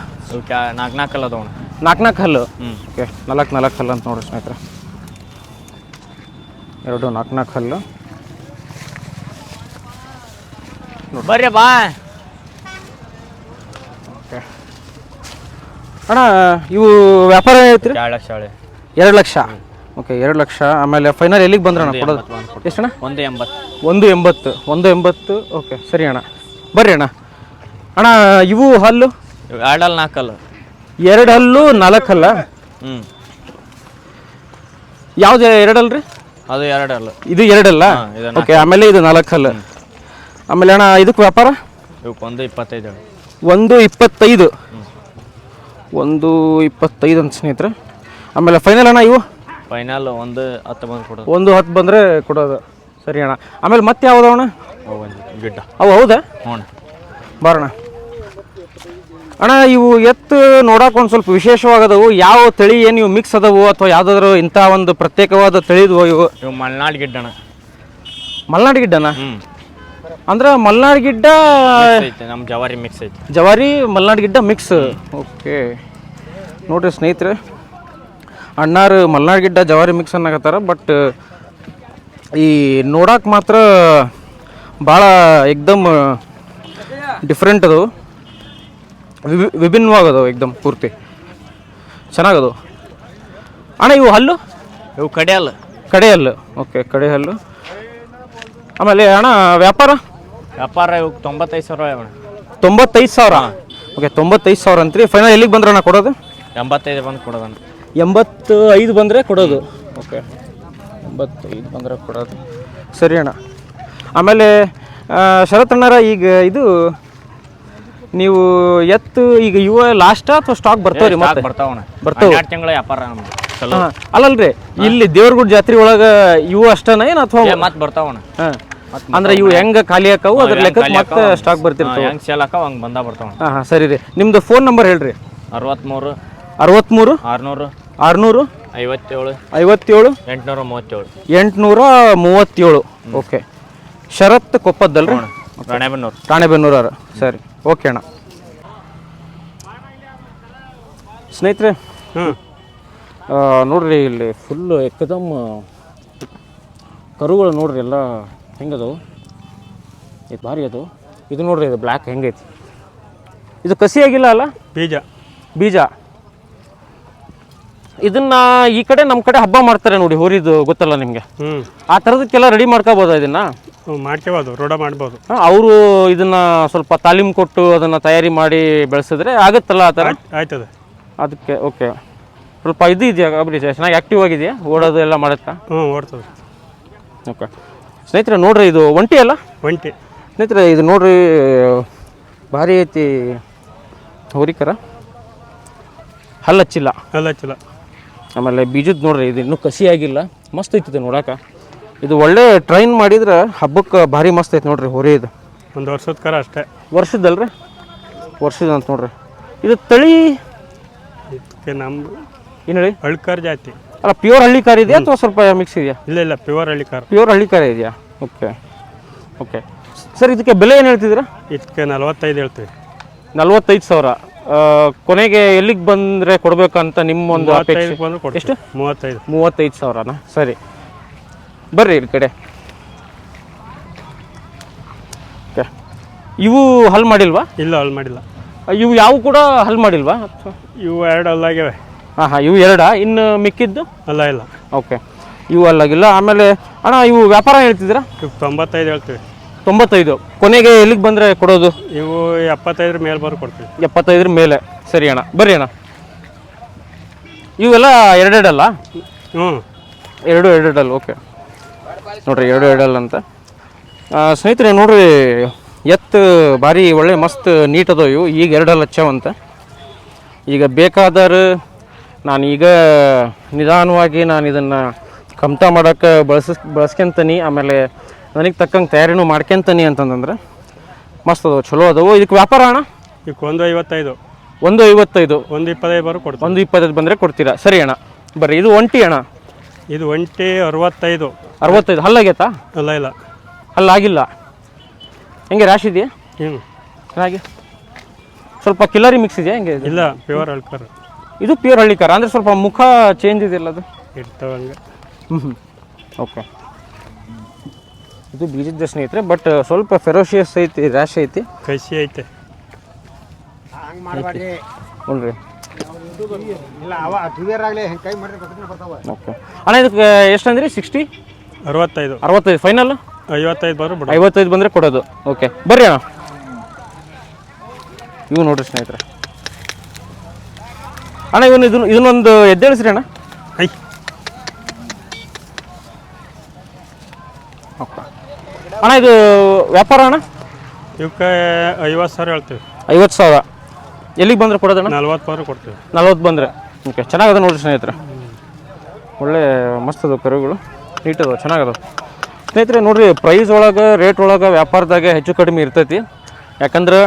ನಾಲ್ಕು ನಾಲ್ಕು ಹಲ್ಲು ಅದಾವಣ ನಾಲ್ಕು ನಾಲ್ಕು ಹಲ್ಲು? ಹ್ಞೂ ಓಕೆ ನಾಲ್ಕು ನಾಲ್ಕು ಹಲ್ಲು ಅಂತ ನೋಡ್ರಿ ಸ್ನೇಹಿತರೆ. ಎರಡು ನಾಲ್ಕು ನಾಲ್ಕು ಹಲ್ಲು. ಬರ್ರಿ ಬಾ. ಅಣ್ಣ ಇವು ವ್ಯಾಪಾರ ಐತ್ರಿ ಎರಡು ಲಕ್ಷ ಹೇಳಿ ಎರಡು ಲಕ್ಷ. ಓಕೆ ಎರಡು ಲಕ್ಷ. ಆಮೇಲೆ ಫೈನಲ್ ಎಲ್ಲಿಗೆ ಬಂದ್ರಣ್ಣ ಕೊಡೋದು. ಎಷ್ಟು ಅಣ್ಣ ಒಂದು ಎಂಬತ್ತು. ಒಂದು ಎಂಬತ್ತು. ಒಂದು ಎಂಬತ್ತು. ಓಕೆ ಸರಿ ಅಣ್ಣ. ಬರ್ರಿ ಅಣ್ಣ. ಅಣ್ಣ ಇವು ಹಲ್ಲು? ಎರಡು ಹಲ್ಲು ನಾಲ್ಕು ನಾಲ್ಕಲ್ಲ. ಎರಡು ಹಲ್ಲು ನಾಲ್ಕು ಹಲ್ಲ? ಹ್ಞೂ ಯಾವ್ದು ರೀ? ಅದು ಎರಡಲ್ಲ ಇದು ಎರಡಲ್ಲ ಅಲ್ಲ ಇದು ಓಕೆ ಆಮೇಲೆ ಇದು ನಾಲ್ಕು ಹಲ್ಲು. ಆಮೇಲೆ ಅಣ್ಣ ಇದಕ್ಕೆ ವ್ಯಾಪಾರ? ಇವಕ್ಕೆ ಒಂದು ಇಪ್ಪತ್ತೈದು ಒಂದು ಇಪ್ಪತ್ತೈದು. ಒಂದು ಇಪ್ಪತ್ತೈದು ಅಂತ ಸ್ನೇಹಿತರೆ. ಆಮೇಲೆ ಫೈನಲ್ ಅಣ್ಣ ಇವು? ಫೈನಲ್ ಒಂದು ಹತ್ತು ಬಂದು ಕೊಡೋದು. ಒಂದು ಹತ್ತು ಬಂದರೆ ಕೊಡೋದು. ಸರಿ ಅಣ್ಣ. ಆಮೇಲೆ ಮತ್ತೆ ಯಾವ್ದು ಅಣ್ಣ? ಗಿಡ್ಡ. ಅವು ಹೌದಾ? ಹ್ಞೂ ಬಾರಣ ಅಣ್ಣ ಇವು ಎತ್ತು ನೋಡೋಕೆ ಒಂದು ಸ್ವಲ್ಪ ವಿಶೇಷವಾಗದವು. ಯಾವ ತಳಿ ಏನು ಇವು ಮಿಕ್ಸ್ ಅದಾವು ಅಥವಾ ಯಾವುದಾದ್ರು ಇಂಥ ಒಂದು ಪ್ರತ್ಯೇಕವಾದ ತಳಿದವು ಇವು? ಇವು ಮಲೆನಾಡು ಗಿಡ್ಡಣ ಮಲ್ನಾಡ್ ಗಿಡ್ಡನ? ಹ್ಞೂ ಅಂದ್ರೆ ಮಲ್ನಾಡ್ ಗಿಡ್ಡ ಐತೆ ನಮ್ಮ ಜವಾರಿ ಮಿಕ್ಸ್ ಐತಿ. ಜವಾರಿ ಮಲ್ನಾಡ್ ಗಿಡ್ಡ ಮಿಕ್ಸ್ ಓಕೆ. ನೋಡ್ರಿ ಸ್ನೇಹಿತರೆ ಅಣ್ಣಾರು ಮಲ್ನಾಡ್ ಗಿಡ್ಡ ಜವಾರಿ ಮಿಕ್ಸ್ ಅನ್ನಕತ್ತಾರ ಬಟ್ ಈ ನೋಡಕ್ಕೆ ಮಾತ್ರ ಭಾಳ ಎಕ್ದಮ್ ಡಿಫ್ರೆಂಟ್ ಅದು. ವಿಭಿ ವಿಭಿನ್ನವಾಗದವು ಏಕ್ದಮ್ ಪೂರ್ತಿ. ಚೆನ್ನಾಗದು. ಅಣ್ಣ ಇವು ಹಲ್ಲು? ಇವು ಕಡೆ ಹಲ್ಲು. ಕಡೆ ಹಲ್ಲು. ಓಕೆ ಕಡೆ ಹಲ್ಲು. ಆಮೇಲೆ ಅಣ್ಣ ವ್ಯಾಪಾರ? ವ್ಯಾಪಾರ ಇವಾಗ ತೊಂಬತ್ತೈದು ಸಾವಿರ ಅಣ್ಣ. ತೊಂಬತ್ತೈದು ಸಾವಿರ? ಓಕೆ ತೊಂಬತ್ತೈದು ಸಾವಿರ ಅಂತ್ರಿ. ಫೈನಲ್ ಎಲ್ಲಿಗೆ ಬಂದ್ರಣ್ಣ ಕೊಡೋದು? ಎಂಬತ್ತೈದು ಬಂದು ಕೊಡೋದಣ್ಣ ಎಂಬತ್ತು ಐದು ಬಂದರೆ ಕೊಡೋದು. ಓಕೆ ಎಂಬತ್ತೈದು ಬಂದರೆ ಕೊಡೋದು. ಸರಿ ಅಣ್ಣ. ಆಮೇಲೆ ಶರತ್ ಅಣ್ಣರ ಈಗ ಇದು ನೀವು ಎತ್ತು ಈಗ ಯುವ ಲಾಸ್ಟ್ ಅಥವಾ ಸ್ಟಾಕ್ ಬರ್ತಾವ್ರಿ ಮತ್ತೆ? ಬರ್ತಾವಣ ಬರ್ತಾವ? ಎರಡು ತಿಂಗಳ ವ್ಯಾಪಾರ ನಮ್ದು ಚಲೋ. ಹಾಂ ಅಲ್ಲಲ್ರಿ ಇಲ್ಲಿ ದೇವ್ರಗುಡ್ ಜಾತ್ರೆ ಒಳಗೆ ಇವು ಅಷ್ಟನ ಏನು ಅಥವಾ ಮತ್ತೆ ಬರ್ತಾವಣ ಹಾಂ. ಅಂದ್ರೆ ಇವು ಹೆಂಗ ಖಾಲಿ ಹಾಕವು? ಅದ್ರ ಲೆಕ್ಕ ಮತ್ತೆ ಸ್ಟಾಕ್ ಬರ್ತಿರ್ತಾವ. ಹೆಂಗ್ ಸೇಲ್ ಹಾಕವ? ಹಂಗೆ ಬಂದ ಬರ್ತಾವಣ ಹಾ ಹಾಂ ಸರಿ ರೀ. ನಿಮ್ದು ಫೋನ್ ನಂಬರ್ ಹೇಳ್ರಿ. ಅರವತ್ಮೂರು ಅರವತ್ಮೂರು ಆರ್ನೂರು ಆರ್ನೂರು ಐವತ್ತೇಳು ಐವತ್ತೇಳು ಎಂಟುನೂರ ಮೂವತ್ತೇಳು. ಎಂಟುನೂರ ಮೂವತ್ತೇಳು. ಓಕೆ ಶರತ್ ಕೊಪ್ಪದ್ದಲ್ರಿ? ರಾಣೆಬೆನ್ನೂರು. ರಾಣೆಬೆನ್ನೂರವ್ರು. ಸರಿ. ಓಕೆ ಅಣ್ಣ. ಸ್ನೇಹಿತರೆ ಹ್ಞೂ ನೋಡ್ರಿ ಇಲ್ಲಿ ಫುಲ್ಲು ಎಕ್ಕದಮ್ ಕರುಗಳು ನೋಡ್ರಿ ಎಲ್ಲ ಹೆಂಗದವು ಇದು ಭಾರಿ ಅದು. ಇದು ನೋಡ್ರಿ ಇದು ಬ್ಲ್ಯಾಕ್ ಹೆಂಗೈತಿ. ಇದು ಕಸಿ ಆಗಿಲ್ಲ ಅಲ್ಲ? ಬೀಜ. ಬೀಜ. ಇದನ್ನ ಈ ಕಡೆ ನಮ್ಮ ಕಡೆ ಹಬ್ಬ ಮಾಡ್ತಾರೆ ನೋಡಿ ಹೋರಿದು ಗೊತ್ತಲ್ಲ ನಿಮಗೆ? ಆ ಥರದಕ್ಕೆಲ್ಲ ರೆಡಿ ಮಾಡ್ಕೋಬೋದಾ ಇದನ್ನ? ಮಾಡ್ಕೋಬೋದು ರೂಢ ಮಾಡ್ಬೋದು. ಅವರು ಇದನ್ನ ಸ್ವಲ್ಪ ತಾಲೀಮ್ ಕೊಟ್ಟು ಅದನ್ನ ತಯಾರಿ ಮಾಡಿ ಬೆಳೆಸಿದ್ರೆ ಆಗುತ್ತಲ್ಲ ಆ ಥರ ಆಯ್ತದೆ ಅದಕ್ಕೆ ಓಕೆ. ಸ್ವಲ್ಪ ಇದು ಇದೆಯಾ ಚೆನ್ನಾಗಿ ಆ್ಯಕ್ಟಿವ್ ಆಗಿದೆಯಾ? ಓಡೋದು ಎಲ್ಲ ಮಾಡುತ್ತಾ? ಹ್ಞೂ ಓಡ್ತದೆ. ಓಕೆ. ಸ್ನೇಹಿತರೆ ನೋಡ್ರಿ ಇದು ಒಂಟಿ ಅಲ್ಲ? ಒಂಟಿ. ಸ್ನೇಹಿತರೆ ಇದು ನೋಡ್ರಿ ಭಾರಿ ಐತಿ ಹೋರಿಕರ. ಹಲ್ಲಚ್ಚಿಲ್ಲ. ಹಲ್ಲಚ್ಚಿಲ್ಲ. ಚಲ ಆಮೇಲೆ ಬೀಜದ ನೋಡ್ರಿ ಇದು ಇನ್ನೂ ಕಸಿ ಆಗಿಲ್ಲ. ಮಸ್ತ್ ಐತಿದೆ ಇದು ನೋಡಾಕ. ಇದು ಒಳ್ಳೆ ಟ್ರೈನ್ ಮಾಡಿದ್ರೆ ಹಬ್ಬಕ್ಕೆ ಭಾರಿ ಮಸ್ತ್ ಐತೆ ನೋಡ್ರಿ ಹೊರಿ ಇದು. ಒಂದು ವರ್ಷದ ಕರ ಅಷ್ಟೇ. ವರ್ಷದಲ್ರಿ? ವರ್ಷದ ಅಂತ ನೋಡ್ರಿ. ಇದು ತಳಿ? ನಮ್ಮ ಏನು ಹೇಳಿ? ಅಳ್ಕರ್ ಜಾತಿ. ಅಲ್ಲ ಪ್ಯೂರ್ ಹಳ್ಳಿ ಕಾರ್ ಇದೆಯಾ ಅಥವಾ ಸ್ವಲ್ಪ ಮಿಕ್ಸ್ ಇದೆಯಾ? ಇಲ್ಲ ಇಲ್ಲ ಪ್ಯೂರ್ ಹಳ್ಳಿ ಕಾರ್ ಪ್ಯೂರ್ ಹಳ್ಳಿ ಕಾರ್ ಇದೆಯಾ? ಓಕೆ ಓಕೆ ಸರ್ ಇದಕ್ಕೆ ಬೆಲೆ ಏನು ಹೇಳ್ತಿದ್ದೀರಾ? ಇದಕ್ಕೆ ನಲವತ್ತೈದು ಹೇಳ್ತೀವಿ. ನಲ್ವತ್ತೈದು ಸಾವಿರ. ಕೊನೆಗೆ ಎಲ್ಲಿಗೆ ಬಂದರೆ ಕೊಡಬೇಕಂತ ನಿಮ್ಮ ಒಂದು ಅಪೇಕ್ಷೆ? ಎಷ್ಟು? ಮೂವತ್ತೈದು. ಮೂವತ್ತೈದು ಸಾವಿರನಾ? ಸರಿ. ಬರ್ರಿ ಇಲ್ಲಿ ಕಡೆ. ಓಕೆ ಇವು ಹಲ್ ಮಾಡಿಲ್ವಾ? ಇಲ್ಲ ಹಲ್ ಮಾಡಿಲ್ಲ. ಇವು ಯಾವ ಕೂಡ ಹಲ್ ಮಾಡಿಲ್ವಾ? ಇವು ಎರಡು ಅಲ್ಲಾಗ್ಯವೆ ಹಾಂ ಹಾಂ ಇವು ಎರಡಾ? ಇನ್ನು ಮಿಕ್ಕಿದ್ದು? ಅಲ್ಲ ಇಲ್ಲ. ಓಕೆ ಇವು ಅಲ್ಲಾಗಿಲ್ಲ ಆಮೇಲೆ ಅಣ್ಣ ಇವು ವ್ಯಾಪಾರ ಹೇಳ್ತಿದ್ದೀರಾ? ಇವು ತೊಂಬತ್ತೈದು ಹೇಳ್ತೀವಿ. ತೊಂಬತ್ತೈದು. ಕೊನೆಗೆ ಎಲ್ಲಿಗೆ ಬಂದರೆ ಕೊಡೋದು? ಇವು ಎಪ್ಪತ್ತೈದರ ಮೇಲೆ ಬರೋ ಕೊಡ್ತೀವಿ. ಎಪ್ಪತ್ತೈದ್ರ ಮೇಲೆ. ಸರಿ ಅಣ್ಣ. ಬರ್ರಿ ಅಣ್ಣ. ಇವೆಲ್ಲ ಎರಡೆರಡಲ್ಲ? ಹ್ಞೂ. ಎರಡು ಎರಡೆರಡಲ್ಲ ಓಕೆ ನೋಡ್ರಿ ಎರಡು ಎರಡಲ್ಲ ಅಂತ. ಸ್ನೇಹಿತರೆ ನೋಡ್ರಿ ಎತ್ತು ಭಾರಿ ಒಳ್ಳೆ ಮಸ್ತ್ ನೀಟ್ ಅದಾವ ಇವು. ಈಗ ಎರಡಲ್ಲ ಹಚ್ಚಾವಂತ ಈಗ ಬೇಕಾದರೆ ನಾನು ಈಗ ನಿಧಾನವಾಗಿ ನಾನು ಇದನ್ನು ಕಮ್ತ ಮಾಡೋಕ್ಕೆ ಬಳಸ ಬಳಸ್ಕೊಂತೀನಿ ಆಮೇಲೆ ನನಗೆ ತಕ್ಕಂಗೆ ತಯಾರಿನೂ ಮಾಡ್ಕೊಂತೀನಿ ಅಂತಂದ್ರೆ ಮಸ್ತ್ ಅದು ಚಲೋ ಅದವು. ಇದಕ್ಕೆ ವ್ಯಾಪಾರ ಅಣ್ಣ? ಇದಕ್ಕೆ ಒಂದು ಐವತ್ತೈದು. ಒಂದು ಐವತ್ತೈದು. ಒಂದು ಇಪ್ಪತ್ತೈದು ಬರೋ ಕೊಡ್ತೀವಿ. ಒಂದು ಇಪ್ಪತ್ತೈದು ಬಂದರೆ ಕೊಡ್ತೀರಾ? ಸರಿ ಅಣ್ಣ. ಬರ್ರಿ ಇದು ಒಂಟಿ ಅಣ್ಣ? ಇದು ಒಂಟಿ ಅರವತ್ತೈದು. ಅರವತ್ತೈದು. ಹಲ್ಲಾಗೈತಾ ಅಲ್ಲ ಇಲ್ಲ. ಹಲ್ಲಾಗಿಲ್ಲ ಹೆಂಗೆ ರ್ಯಾಶ್ ಇದೆಯಾ? ಹ್ಞೂ ಚೆನ್ನಾಗಿ. ಸ್ವಲ್ಪ ಕಿಲ್ಲರಿ ಮಿಕ್ಸ್ ಇದೆಯಾ? ಹೆಂಗೆ ಇಲ್ಲ ಪ್ಯೂರ್ ಅಳ್ಕರ್ ಇದು ಪ್ಯೂರ್ ಹಳ್ಳಿಕಾರ ಅಂದರೆ ಸ್ವಲ್ಪ ಮುಖ ಚೇಂಜ್ ಇದೆಯಲ್ಲ ಅದು? ಇರ್ತವಂಗೆ ಹಂಗೆ. ಹ್ಞೂ ಹ್ಞೂ ಓಕೆ ಇದು ಬೀಜದ ಸ್ನೇಹಿತರೆ ಬಟ್ ಸ್ವಲ್ಪ ಫೆರೋಶಿಯಸ್ ಐತಿ ರ್ಯಾಶ್ ಐತಿ. ಕಸಿ ಐತೆ. ಹ್ಞೂ ರೀ ಓಕೆ ಅಣ್ಣ ಇದಕ್ಕೆ ಎಷ್ಟಂದ್ರೆ ಅಂದ್ರಿ? ಸಿಕ್ಸ್ಟಿ ಅರವತ್ತೈದು. ಅರವತ್ತೈದು ಫೈನಲ್ ಐವತ್ತೈದು ಬಂದ್ರೆ ಬಿಡು ಐವತ್ತೈದು ಬಂದರೆ ಕೊಡೋದು. ಓಕೆ ಬರ್ರಿ ಅಣ್ಣ. ಇವು ನೋಡ್ರಿ ಸ್ನೇಹಿತರೆ. ಅಣ್ಣ ಇವನು ಇದನ್ನ ಇದನ್ನೊಂದು ಎದ್ದೇಳಿಸ್ರಿ ಅಣ್ಣ. ಐ ಅಣ್ಣ ಇದು ವ್ಯಾಪಾರ ಅಣ್ಣ? ಇವಕ್ಕೆ ಐವತ್ತು ಸಾವಿರ ಹೇಳ್ತೀವಿ. ಐವತ್ತು ಸಾವಿರ. ಎಲ್ಲಿಗೆ ಬಂದ್ರೆ ಕೊಡೋದಣ್ಣ ನಲ್ವತ್ತು ಸಾವಿರ ಕೊಡ್ತೀವಿ. ನಲ್ವತ್ತು ಬಂದರೆ. ಓಕೆ ಚೆನ್ನಾಗದ ನೋಡಿರಿ ಸ್ನೇಹಿತರೆ. ಒಳ್ಳೆ ಮಸ್ತ್ ಅದು ಕರುಗಳು. ನೀಟ್ ಅದಾವೆ ಚೆನ್ನಾಗದ ಸ್ನೇಹಿತರೆ ನೋಡಿರಿ ಪ್ರೈಸ್ ಒಳಗೆ ರೇಟ್ ಒಳಗೆ ವ್ಯಾಪಾರದಾಗೆ ಹೆಚ್ಚು ಕಡಿಮೆ ಇರ್ತೈತಿ. ಯಾಕಂದ್ರೆ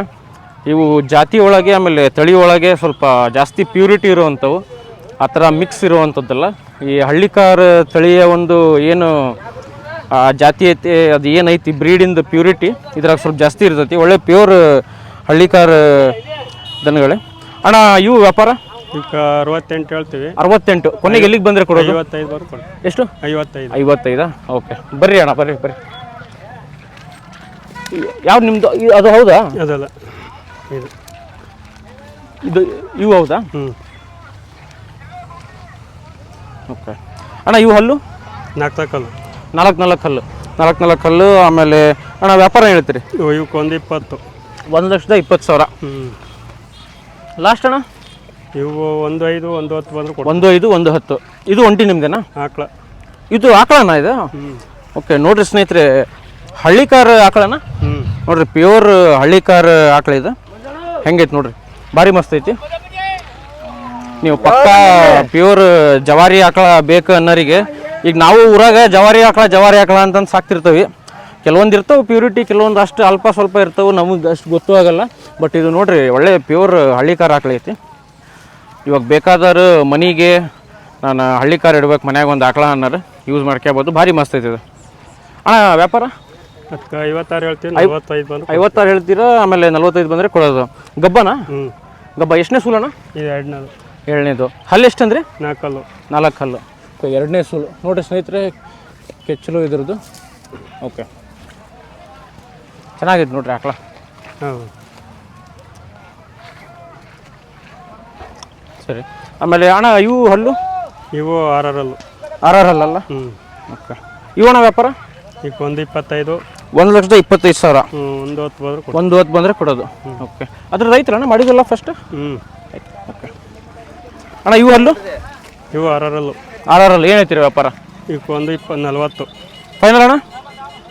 ಇವು ಜಾತಿ ಒಳಗೆ ಆಮೇಲೆ ತಳಿ ಒಳಗೆ ಸ್ವಲ್ಪ ಜಾಸ್ತಿ ಪ್ಯೂರಿಟಿ ಇರುವಂಥವು. ಆ ಥರ ಮಿಕ್ಸ್ ಇರುವಂಥದ್ದಲ್ಲ. ಈ ಹಳ್ಳಿಕಾರ ತಳಿಯ ಒಂದು ಏನು ಆ ಜಾತಿ ಐತಿ ಅದು ಏನೈತಿ ಬ್ರೀಡಿಂದು ಪ್ಯೂರಿಟಿ ಇದ್ರಾಗ ಸ್ವಲ್ಪ ಜಾಸ್ತಿ ಇರ್ತೈತಿ. ಒಳ್ಳೆ ಪ್ಯೂರ್ ಹಳ್ಳಿಕಾರ ದನಗಳೇ. ಅಣ್ಣ ಇವು ವ್ಯಾಪಾರ? ಈಗ ಅರವತ್ತೆಂಟು ಹೇಳ್ತೀವಿ. ಅರವತ್ತೆಂಟು. ಕೊನೆಗೆ ಎಲ್ಲಿಗೆ ಬಂದರೆ ಕೊಡೋದು? ಐವತ್ತೈದು ಬರೋ ಕೊಡ್ತೀವಿ ಎಷ್ಟು? ಐವತ್ತೈದು. ಐವತ್ತೈದಾ? ಓಕೆ. ಬರ್ರಿ ಅಣ್ಣ ಬರ್ರಿ ಬರ್ರಿ. ಯಾವ್ದು ನಿಮ್ಮದು ಅದು ಹೌದಾ? ಅದಲ್ಲ. ಇದು. ಇದು ಇವು ಹೌದಾ? ಹ್ಞೂ ಓಕೆ ಅಣ್ಣ ಇವು ಹಲ್ಲು? ನಾಲ್ಕು ಹಲ್ಲು. ನಾಲ್ಕು ನಾಲ್ಕು ಹಲ್ಲು. ನಾಲ್ಕು ನಾಲ್ಕು ಹಲ್ಲು ಆಮೇಲೆ ಅಣ್ಣ ವ್ಯಾಪಾರ ಹೇಳ್ತೀರಿ? ಇವು ಇವಕ್ಕೆ ಒಂದು ಇಪ್ಪತ್ತು. ಒಂದು ಲಕ್ಷದ ಇಪ್ಪತ್ತು ಸಾವಿರ. ಹ್ಞೂ ಲಾಸ್ಟ್ ಅಣ್ಣ? ಇವು ಒಂದು ಐದು ಒಂದು ಹತ್ತು ಬಂದ್ರೆ ಕೊಡ್ತೀವಿ. ಒಂದು ಐದು ಒಂದು ಹತ್ತು. ಇದು ಒಂಟಿ ನಿಮ್ದೇನಾ? ಆಕಳ. ಇದು ಆಕಳನ ಇದು? ಓಕೆ ನೋಡ್ರಿ ಸ್ನೇಹಿತರೆ ಹಳ್ಳಿಕಾರ ಆಕಳನ? ಹ್ಞೂ ನೋಡ್ರಿ ಪ್ಯೂರ್ ಹಳ್ಳಿಕಾರ ಆಕಳ ಇದು. ಹೆಂಗೈತೆ ನೋಡ್ರಿ? ಭಾರಿ ಮಸ್ತ್ ಐತಿ. ನೀವು ಪಕ್ಕ ಪ್ಯೂರ್ ಜವಾರಿ ಆಕಳ ಬೇಕು ಅನ್ನೋರಿಗೆ, ಈಗ ನಾವು ಊರಾಗ ಜವಾರಿ ಆಕಳ ಜವಾರಿ ಆಕಳ ಅಂತಂದು ಸಾಕ್ತಿರ್ತೇವೆ ಕೆಲವೊಂದು ಇರ್ತವೆ ಪ್ಯೂರಿಟಿ ಕೆಲವೊಂದು ಅಷ್ಟು ಅಲ್ಪ ಸ್ವಲ್ಪ ಇರ್ತವೆ, ನಮಗೆ ಅಷ್ಟು ಗೊತ್ತೂ ಆಗಲ್ಲ. ಬಟ್ ಇದು ನೋಡ್ರಿ, ಒಳ್ಳೆ ಪ್ಯೂರ್ ಹಳ್ಳಿಕಾರ ಆಕಳ ಐತಿ. ಇವಾಗ ಬೇಕಾದವರು ಮನೆಗೆ ನಾನು ಹಳ್ಳಿಕಾರ ಇಡ್ಬೇಕು, ಮನ್ಯಾಗ ಒಂದು ಆಕಳ ಅನ್ನೋರು ಯೂಸ್ ಮಾಡ್ಕೋಬೋದು ಭಾರಿ ಮಸ್ತ್ ಐತಿ ಇದು. ಅಣ್ಣ, ವ್ಯಾಪಾರ? ಅದಕ್ಕೆ ಐವತ್ತಾರು ಬಂದ್ರೆ ಐವತ್ತಾರು ಹೇಳ್ತೀರಾ ಆಮೇಲೆ ನಲ್ವತ್ತೈದು ಬಂದರೆ ಕೊಡೋದು. ಗಬ್ಬನ? ಹ್ಞೂ ಗಬ್ಬ ಎಷ್ಟನೇ ಸೂಲಣ್ಣ? ಇದು ಎರಡನೇದು. ಏಳನೇದು ಹಲ್ಲು ಎಷ್ಟಂದ್ರೆ? ನಾಲ್ಕಲ್ಲು. ನಾಲ್ಕು ಹಲ್ಲು. ಓಕೆ ಎರಡನೇ ಸೂಲು. ನೋಡಿ ಸ್ನೇಹಿತರೆ ಕೆಚ್ಚಲು ಇದ್ರದ್ದು. ಓಕೆ. ಚೆನ್ನಾಗಿದೆ ನೋಡ್ರಿ ಆಕಳ. ಹೌದು. ಸರಿ. ಆಮೇಲೆ ಅಣ್ಣ ಇವು ಹಲ್ಲು? ಇವು ಆರ್ ಆರ್ ಆರ್ ಹಲ್ಲಲ್ಲ ಹ್ಞೂ ಓಕೆ ಇವಣ ವ್ಯಾಪಾರ? ಈಗ ಒಂದು ಇಪ್ಪತ್ತೈದು. ಒಂದು ಲಕ್ಷದ ಇಪ್ಪತ್ತೈದು ಸಾವಿರ. ಹ್ಞೂ ಒಂದು ಹೊತ್ತು ಬಂದ್ರೆ ಒಂದು ಹೊತ್ತು ಬಂದರೆ ಕೊಡೋದು. ಓಕೆ. ಅದ್ರ ರೈತರಣ್ಣ ಮಾಡಿದಲ್ಲ ಫಸ್ಟ್ ಹ್ಞೂ ಓಕೆ. ಅಣ್ಣ ಇವು ಹಲ್ಲು ಇವು ಆರರಲ್ಲು. ಆರ್ ಆರ್ ಹಲ್ಲು ಏನೈತಿ ವ್ಯಾಪಾರ? ಈಗ ಒಂದು ಇಪ್ಪ ನಲ್ವತ್ತು. ಫೈನಲ್ ಅಣ್ಣ?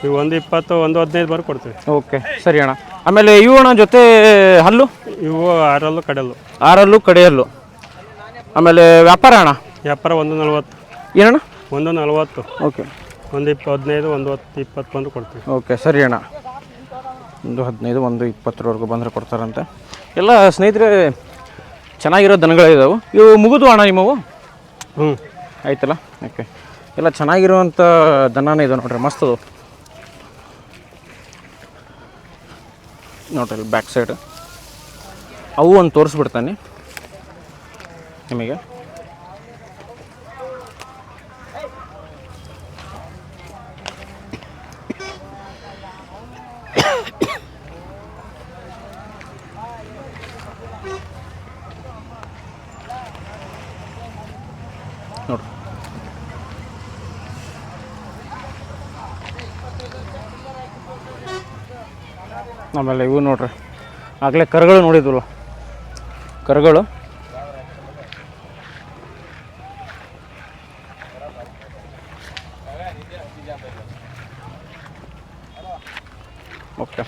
ಈಗ ಒಂದು ಇಪ್ಪತ್ತು ಒಂದು ಹದಿನೈದು ಬಂದು ಕೊಡ್ತೀವಿ. ಓಕೆ ಸರಿ ಅಣ್ಣ. ಆಮೇಲೆ ಇವು ಅಣ್ಣ ಜೊತೆ ಹಲ್ಲು? ಇವು ಆರಲ್ಲು ಕಡೆಯಲ್ಲು ಆರಲ್ಲು ಕಡೆಯಲ್ಲು. ಆಮೇಲೆ ವ್ಯಾಪಾರ ಅಣ್ಣ? ವ್ಯಾಪಾರ ಒಂದು ನಲ್ವತ್ತು. ಏನಣ್ಣ? ಒಂದು ನಲ್ವತ್ತು. ಓಕೆ. ಒಂದು ಇಪ್ಪ ಹದಿನೈದು ಒಂದು ಹತ್ತು ಇಪ್ಪತ್ತು ಬಂದು ಕೊಡ್ತೀವಿ. ಓಕೆ ಸರಿ ಅಣ್ಣ. ಒಂದು ಹದಿನೈದು ಒಂದು ಇಪ್ಪತ್ತರವರೆಗೂ ಬಂದರೆ ಕೊಡ್ತಾರಂತೆ. ಎಲ್ಲ ಸ್ನೇಹಿತರೆ ಚೆನ್ನಾಗಿರೋ ದನಗಳಿದಾವೆ ಇವು ಮುಗಿದು ಅಣ್ಣ ನಿಮ್ಮವು ಹ್ಞೂ ಆಯ್ತಲ್ಲ? ಓಕೆ. ಎಲ್ಲ ಚೆನ್ನಾಗಿರುವಂಥ ದನನೇ ಇದೆ ನೋಡ್ರಿ ಮಸ್ತ್ ಅದು. ನೋಡ್ರಿ ಬ್ಯಾಕ್ ಸೈಡ್ ಅವು ಒಂದು ತೋರಿಸ್ಬಿಡ್ತಾನೆ ನಿಮಗೆ. ಆಮೇಲೆ ಇವು ನೋಡ್ರಿ. ಆಗಲೇ ಕರುಗಳು ನೋಡಿದ್ವಲ್ಲ. ಕರುಗಳು. ಓಕೆ.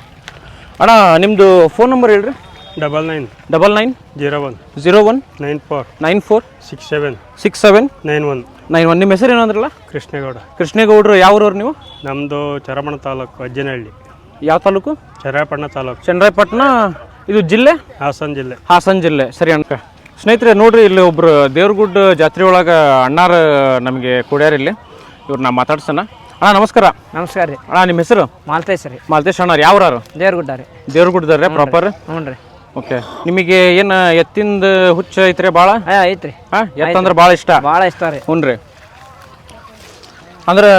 ಅಣ್ಣ ನಿಮ್ಮದು ಫೋನ್ ನಂಬರ್ ಹೇಳ್ರಿ. Double nine. Double nine. Zero one. Zero one. Nine four. Nine four. Six seven. Six seven. Nine one. Nine one. ನಿಮ್ಮ ಹೆಸರು ಏನಂದ್ರಲ್ಲ ಕೃಷ್ಣೇಗೌಡ. ಕೃಷ್ಣೇಗೌಡರು ಯಾವ್ರವ್ರು ನೀವು? ನಮ್ಮದು ಚರಮಣ ತಾಲೂಕು ಅಜ್ಜನಹಳ್ಳಿ. ಯಾವ ತಾಲೂಕು? ಚರಾಪಣ್ಣ ತಾಲೂಕು. ಚನ್ನರಾಯಪಟ್ಟಣ. ಇದು ಜಿಲ್ಲೆ? ಹಾಸನ ಜಿಲ್ಲೆ. ಹಾಸನ ಜಿಲ್ಲೆ. ಸರಿ ಅಣ್ಣ. ಸ್ನೇಹಿತರೆ ನೋಡ್ರಿ ಇಲ್ಲಿ ಒಬ್ರು ದೇವ್ರಗುಡ್ ಜಾತ್ರೆ ಒಳಗೆ ಅಣ್ಣಾರ ನಮಗೆ ಕೊಡ್ಯಾರ ಇಲ್ಲಿ. ಇವ್ರು ನಾ ಮಾತಾಡ್ಸೋಣ. ಅಣ್ಣ ನಮಸ್ಕಾರ. ನಮಸ್ಕಾರ ರೀ. ಅಣ್ಣ ನಿಮ್ಮ ಹೆಸರು? ಮಾಲ್ತೇಶ್ ರೀ. ಮಾಲ್ತೇಶ್ ಅಣ್ಣ ಯಾವ್ರಾರು ದೇವ್ರಗುಡ್ಡ ರೀ. ದೇವ್ರಗುಡ್ದಾರೆ ಪ್ರಾಪರ್ ಹ್ಞೂ ರೀ. ಓಕೆ. ನಿಮಗೆ ಏನು ಎತ್ತಿಂದ ಹುಚ್ಚ ಐತ್ರಿ ಭಾಳ ಐತ್ರಿ ಐತ್ರಿ. ಹಾಂ ಎತ್ತಂದ್ರೆ ಭಾಳ ಇಷ್ಟ? ಭಾಳ ಇಷ್ಟ ರೀ. ಹ್ಞೂ ರೀ. ಅಂದ್ರೆ